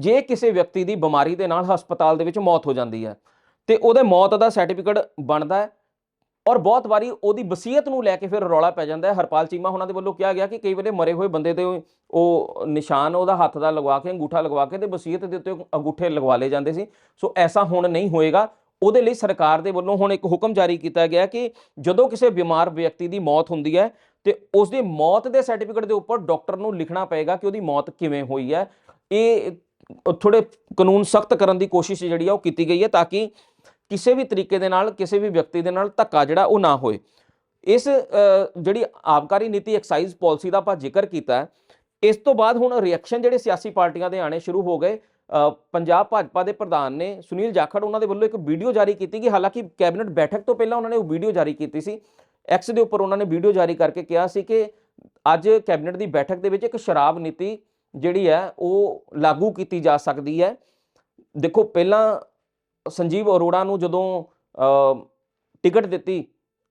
ਜੇ ਕਿਸੇ ਵਿਅਕਤੀ ਦੀ ਬਿਮਾਰੀ ਦੇ ਨਾਲ ਹਸਪਤਾਲ ਦੇ ਵਿੱਚ ਮੌਤ ਹੋ ਜਾਂਦੀ ਹੈ, ਤੇ ਉਹਦੇ ਮੌਤ ਦਾ ਸਰਟੀਫਿਕੇਟ ਬਣਦਾ ਹੈ ਔਰ ਬਹੁਤ ਵਾਰੀ ਉਹਦੀ ਵਸੀਅਤ ਨੂੰ ਲੈ ਕੇ ਫਿਰ ਰੌਲਾ ਪੈ ਜਾਂਦਾ ਹੈ। ਹਰਪਾਲ ਚੀਮਾ ਉਹਨਾਂ ਦੇ ਵੱਲੋਂ ਕਿਹਾ ਗਿਆ ਕਿ ਕਈ ਵੇਲੇ ਮਰੇ ਹੋਏ ਬੰਦੇ ਤੇ ਉਹ ਨਿਸ਼ਾਨ, ਉਹਦਾ ਹੱਥ ਦਾ ਲਗਵਾ ਕੇ, ਅੰਗੂਠਾ ਲਗਵਾ ਕੇ ਤੇ ਵਸੀਅਤ ਦੇ ਉੱਤੇ ਅੰਗੂਠੇ ਲਗਵਾ ਲਏ ਜਾਂਦੇ ਸੀ। ਸੋ ਐਸਾ ਹੁਣ ਨਹੀਂ ਹੋਏਗਾ। ਉਹਦੇ ਲਈ ਸਰਕਾਰ ਦੇ ਵੱਲੋਂ ਹੁਣ ਇੱਕ ਹੁਕਮ ਜਾਰੀ ਕੀਤਾ ਗਿਆ ਕਿ ਜਦੋਂ ਕਿਸੇ ਬਿਮਾਰ ਵਿਅਕਤੀ ਦੀ ਮੌਤ ਹੁੰਦੀ ਹੈ ਤੇ ਉਸ ਦੀ ਮੌਤ ਦੇ ਸਰਟੀਫਿਕੇਟ ਦੇ ਉੱਪਰ ਡਾਕਟਰ ਨੂੰ ਲਿਖਣਾ ਪਏਗਾ ਕਿ ਉਹਦੀ ਮੌਤ ਕਿਵੇਂ ਹੋਈ ਹੈ। ਇਹ ਥੋੜੇ ਕਾਨੂੰਨ ਸਖਤ ਕਰਨ ਦੀ ਕੋਸ਼ਿਸ਼ ਜਿਹੜੀ ਆ ਉਹ ਕੀਤੀ ਗਈ ਹੈ ਤਾਂ ਕਿ ਕਿਸੇ ਵੀ ਤਰੀਕੇ ਦੇ ਨਾਲ, ਕਿਸੇ ਵੀ ਵਿਅਕਤੀ ਦੇ ਨਾਲ ਧੱਕਾ ਜਿਹੜਾ ਉਹ ਨਾ ਹੋਏ। ਇਸ ਜਿਹੜੀ ਆਬਕਾਰੀ ਨੀਤੀ ਐਕਸਾਈਜ਼ ਪਾਲਿਸੀ ਦਾ ਆਪਾਂ ਜ਼ਿਕਰ ਕੀਤਾ ਇਸ ਤੋਂ ਬਾਅਦ ਹੁਣ ਰਿਐਕਸ਼ਨ ਜਿਹੜੇ ਸਿਆਸੀ ਪਾਰਟੀਆਂ ਦੇ ਆਣੇ ਸ਼ੁਰੂ ਹੋ ਗਏ। ਪੰਜਾਬ ਭਾਜਪਾ ਦੇ ਪ੍ਰਧਾਨ ਨੇ ਸੁਨੀਲ ਜਾਖੜ ਉਹਨਾਂ ਦੇ ਵੱਲੋਂ ਇੱਕ ਵੀਡੀਓ ਜਾਰੀ ਕੀਤੀ ਕਿ ਹਾਲਾਂਕਿ ਕੈਬਨਿਟ ਬੈਠਕ ਤੋਂ ਪਹਿਲਾਂ ਉਹਨਾਂ ਨੇ ਉਹ ਵੀਡੀਓ ਜਾਰੀ ਕੀਤੀ ਸੀ। ਐਕਸ ਦੇ ਉੱਪਰ ਉਹਨਾਂ ਨੇ ਵੀਡੀਓ ਜਾਰੀ ਕਰਕੇ ਕਿਹਾ ਸੀ ਕਿ ਅੱਜ ਕੈਬਨਿਟ ਦੀ ਬੈਠਕ ਦੇ ਵਿੱਚ ਇੱਕ ਸ਼ਰਾਬ ਨੀਤੀ ਜਿਹੜੀ ਹੈ ਉਹ ਲਾਗੂ ਕੀਤੀ ਜਾ ਸਕਦੀ ਹੈ। ਦੇਖੋ, ਪਹਿਲਾਂ ਸੰਜੀਵ ਅਰੋੜਾ ਨੂੰ ਜਦੋਂ ਟਿਕਟ ਦਿੱਤੀ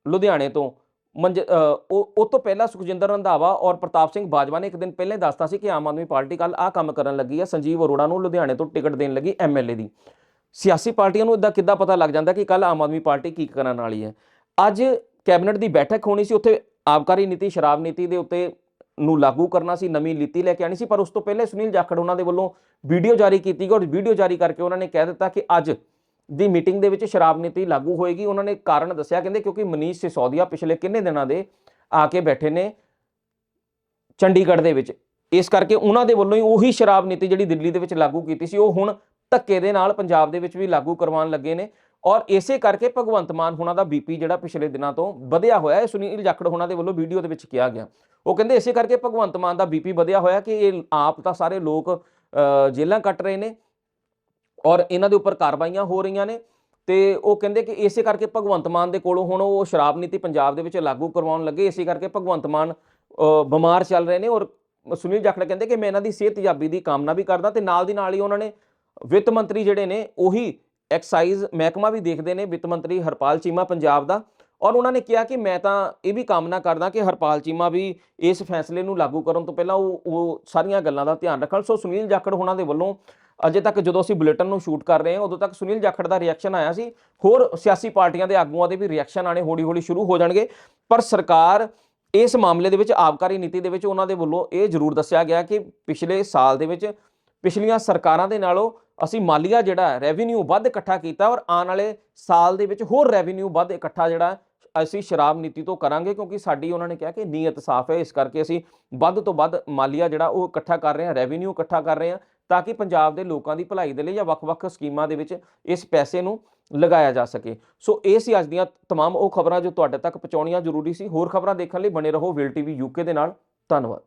ਲੁਧਿਆਣੇ ਤੋਂ, ਮੰਜ ਉਹ ਉਹ ਤੋਂ ਪਹਿਲਾਂ ਸੁਖਜਿੰਦਰ ਰੰਧਾਵਾ ਔਰ ਪ੍ਰਤਾਪ ਸਿੰਘ ਬਾਜਵਾ ਨੇ ਇੱਕ ਦਿਨ ਪਹਿਲਾਂ ਹੀ ਦੱਸਤਾ ਸੀ ਕਿ ਆਮ ਆਦਮੀ ਪਾਰਟੀ ਕੱਲ ਆਹ ਕੰਮ ਕਰਨ ਲੱਗੀ ਹੈ। ਸੰਜੀਵ ਅਰੋੜਾ ਨੂੰ ਲੁਧਿਆਣੇ ਤੋਂ ਟਿਕਟ ਦੇਣ ਲੱਗੀ ਐਮਐਲਏ ਦੀ। ਸਿਆਸੀ ਪਾਰਟੀਆਂ ਨੂੰ ਇਦਾਂ ਕਿੱਦਾਂ ਪਤਾ ਲੱਗ ਜਾਂਦਾ ਕਿ ਕੱਲ ਆਮ ਆਦਮੀ ਪਾਰਟੀ ਕੀ ਕਰਨ ਵਾਲੀ ਹੈ? ਅੱਜ ਕੈਬਨਿਟ ਦੀ ਬੈਠਕ ਹੋਣੀ ਸੀ, ਉੱਥੇ ਆਬਕਾਰੀ ਨੀਤੀ, ਸ਼ਰਾਬ ਨੀਤੀ ਦੇ ਉੱਤੇ ਨੂੰ ਲਾਗੂ ਕਰਨਾ ਸੀ, ਨਵੀਂ ਨੀਤੀ ਲੈ ਕੇ ਆਣੀ ਸੀ, ਪਰ ਉਸ ਤੋਂ ਪਹਿਲੇ ਸੁਨੀਲ ਜਾਖੜ ਉਹਨਾਂ ਦੇ ਵੱਲੋਂ ਵੀਡੀਓ ਜਾਰੀ ਕੀਤੀ ਗਈ ਔਰ ਵੀਡੀਓ ਜਾਰੀ ਕਰਕੇ ਉਹਨਾਂ ਨੇ ਕਹਿ ਦਿੱਤਾ ਕਿ ਅੱਜ ਦੀ ਮੀਟਿੰਗ ਦੇ ਵਿੱਚ ਸ਼ਰਾਬ ਨੀਤੀ ਲਾਗੂ ਹੋਏਗੀ। ਉਹਨਾਂ ਨੇ ਕਾਰਨ ਦੱਸਿਆ, ਕਹਿੰਦੇ ਕਿਉਂਕਿ ਮਨੀਸ਼ ਸਿਸੋਦੀਆ ਪਿਛਲੇ ਕਿੰਨੇ ਦਿਨਾਂ ਦੇ ਆ ਕੇ ਬੈਠੇ ਨੇ ਚੰਡੀਗੜ੍ਹ ਦੇ ਵਿੱਚ। ਇਸ ਕਰਕੇ ਉਹਨਾਂ ਦੇ ਵੱਲੋਂ ਹੀ ਉਹੀ ਸ਼ਰਾਬ ਨੀਤੀ ਜਿਹੜੀ ਦਿੱਲੀ ਦੇ ਵਿੱਚ ਲਾਗੂ ਕੀਤੀ ਸੀ, ਉਹ ਹੁਣ ਧੱਕੇ ਦੇ ਨਾਲ ਪੰਜਾਬ ਦੇ ਵਿੱਚ ਵੀ ਲਾਗੂ ਕਰਵਾਉਣ ਲੱਗੇ ਨੇ। ਔਰ ਇਸੇ ਕਰਕੇ ਭਗਵੰਤ ਮਾਨ ਹੁਣਾਂ ਦਾ ਬੀਪੀ ਜਿਹੜਾ ਪਿਛਲੇ ਦਿਨਾਂ ਤੋਂ ਵਧਿਆ ਹੋਇਆ ਹੈ ਸੁਨੀਲ ਜਾਖੜ ਹੁਣਾਂ ਦੇ ਵੱਲੋਂ ਵੀਡੀਓ ਦੇ ਵਿੱਚ ਕਿਹਾ ਗਿਆ। ਉਹ ਕਹਿੰਦੇ ਇਸੇ ਕਰਕੇ ਭਗਵੰਤ ਮਾਨ ਦਾ ਬੀਪੀ ਵਧਿਆ ਹੋਇਆ ਕਿ ਇਹ ਆਪ ਤਾਂ ਸਾਰੇ ਲੋਕ ਅ, ਜੇਲ੍ਹਾਂ ਕੱਟ ਰਹੇ ਨੇ ਔਰ ਇਹਨਾਂ ਦੇ ਉੱਪਰ ਕਾਰਵਾਈਆਂ ਹੋ ਰਹੀਆਂ ਨੇ ਤੇ ਉਹ ਕਹਿੰਦੇ ਕਿ ਇਸੇ ਕਰਕੇ ਭਗਵੰਤ ਮਾਨ ਦੇ ਕੋਲੋਂ ਹੁਣ ਉਹ ਸ਼ਰਾਬ ਨੀਤੀ ਪੰਜਾਬ ਦੇ ਵਿੱਚ ਲਾਗੂ ਕਰਵਾਉਣ ਲੱਗੇ। ਇਸੇ ਕਰਕੇ ਭਗਵੰਤ ਮਾਨ ਬਿਮਾਰ ਚੱਲ ਰਹੇ ਨੇ ਔਰ ਸੁਨੀਲ ਜਾਖੜ ਕਹਿੰਦੇ ਕਿ ਮੈਂ ਇਹਨਾਂ ਦੀ ਸਿਹਤ ਯਾਬੀ ਦੀ ਕਾਮਨਾ ਵੀ ਕਰਦਾ ਤੇ ਨਾਲ ਦੀ ਨਾਲ ਹੀ ਉਹਨਾਂ ਨੇ ਵਿੱਤ ਮੰਤਰੀ ਜਿਹੜੇ ਨੇ ਉਹੀ ਐਕਸਾਈਜ਼ ਮਹਿਕਮਾ ਵੀ ਦੇਖਦੇ ਨੇ ਵਿੱਤ ਮੰਤਰੀ ਹਰਪਾਲ ਚੀਮਾ ਪੰਜਾਬ ਦਾ ਔਰ ਉਹਨਾਂ ਨੇ ਕਿਹਾ ਕਿ ਮੈਂ ਤਾਂ ਇਹ ਵੀ ਕਾਮਨਾ ਕਰਦਾ ਕਿ ਹਰਪਾਲ ਚੀਮਾ ਵੀ ਇਸ ਫੈਸਲੇ ਨੂੰ ਲਾਗੂ ਕਰਨ ਤੋਂ ਪਹਿਲਾਂ ਉਹ ਉਹ ਸਾਰੀਆਂ ਗੱਲਾਂ ਦਾ ਧਿਆਨ ਰੱਖਣ। ਸੋ ਸੁਨੀਲ ਜਾਖੜ ਉਹਨਾਂ ਦੇ ਵੱਲੋਂ ਅਜੇ ਤੱਕ ਜਦੋਂ ਅਸੀਂ ਬੁਲੇਟਿਨ ਨੂੰ ਸ਼ੂਟ ਕਰ ਰਹੇ ਹਾਂ, ਉਦੋਂ ਤੱਕ ਸੁਨੀਲ ਜਾਖੜ ਦਾ ਰਿਐਕਸ਼ਨ ਆਇਆ ਸੀ। ਹੋਰ ਸਿਆਸੀ ਪਾਰਟੀਆਂ ਦੇ ਆਗੂਆਂ ਦੇ ਵੀ ਰਿਐਕਸ਼ਨ ਆਣੇ ਹੌਲੀ-ਹੌਲੀ ਸ਼ੁਰੂ ਹੋ ਜਾਣਗੇ। ਪਰ ਸਰਕਾਰ ਇਸ ਮਾਮਲੇ ਦੇ ਵਿੱਚ ਆਬਕਾਰੀ ਨੀਤੀ ਦੇ ਵਿੱਚ ਉਹਨਾਂ ਦੇ ਵੱਲੋਂ ਇਹ ਜ਼ਰੂਰ ਦੱਸਿਆ ਗਿਆ ਕਿ ਪਿਛਲੇ ਸਾਲ ਦੇ ਵਿੱਚ ਪਿਛਲੀਆਂ ਸਰਕਾਰਾਂ ਦੇ ਨਾਲੋਂ ਅਸੀਂ ਮਾਲੀਆ ਜਿਹੜਾ ਰੈਵਨਿਊ ਵੱਧ ਇਕੱਠਾ ਕੀਤਾ ਔਰ ਆਉਣ ਵਾਲੇ ਸਾਲ ਦੇ ਵਿੱਚ ਹੋਰ ਰੈਵਨਿਊ ਵੱਧ ਇਕੱਠਾ ਜਿਹੜਾ ਅਸੀਂ ਸ਼ਰਾਬ ਨੀਤੀ ਤੋਂ ਕਰਾਂਗੇ ਕਿਉਂਕਿ ਸਾਡੀ ਉਹਨਾਂ ਨੇ ਕਿਹਾ ਕਿ ਨੀਅਤ ਸਾਫ਼ ਹੈ, ਇਸ ਕਰਕੇ ਅਸੀਂ ਵੱਧ ਤੋਂ ਵੱਧ ਮਾਲੀਆ ਜਿਹੜਾ ਉਹ ਇਕੱਠਾ ਕਰ ਰਹੇ ਹਾਂ ਰੈਵਨਿਊ ਇਕੱਠਾ ਕਰ ਰਹੇ ਹਾਂ ਤਾਂ ਕਿ ਪੰਜਾਬ ਦੇ ਲੋਕਾਂ ਦੀ ਭਲਾਈ ਦੇ ਲਈ ਜਾਂ ਵੱਖ-ਵੱਖ ਸਕੀਮਾਂ ਦੇ ਵਿੱਚ ਇਸ ਪੈਸੇ ਨੂੰ ਲਗਾਇਆ ਜਾ ਸਕੇ। ਸੋ ਇਹ ਸੀ ਅੱਜ ਦੀਆਂ ਤਮਾਮ ਉਹ ਖਬਰਾਂ ਜੋ ਤੁਹਾਡੇ ਤੱਕ ਪਹੁੰਚਾਉਣੀਆਂ ਜ਼ਰੂਰੀ ਸੀ। ਹੋਰ ਖਬਰਾਂ ਦੇਖਣ ਲਈ ਬਣੇ ਰਹੋ ਵਿਲ ਟੀਵੀ ਯੂਕੇ ਦੇ ਨਾਲ। ਧੰਨਵਾਦ।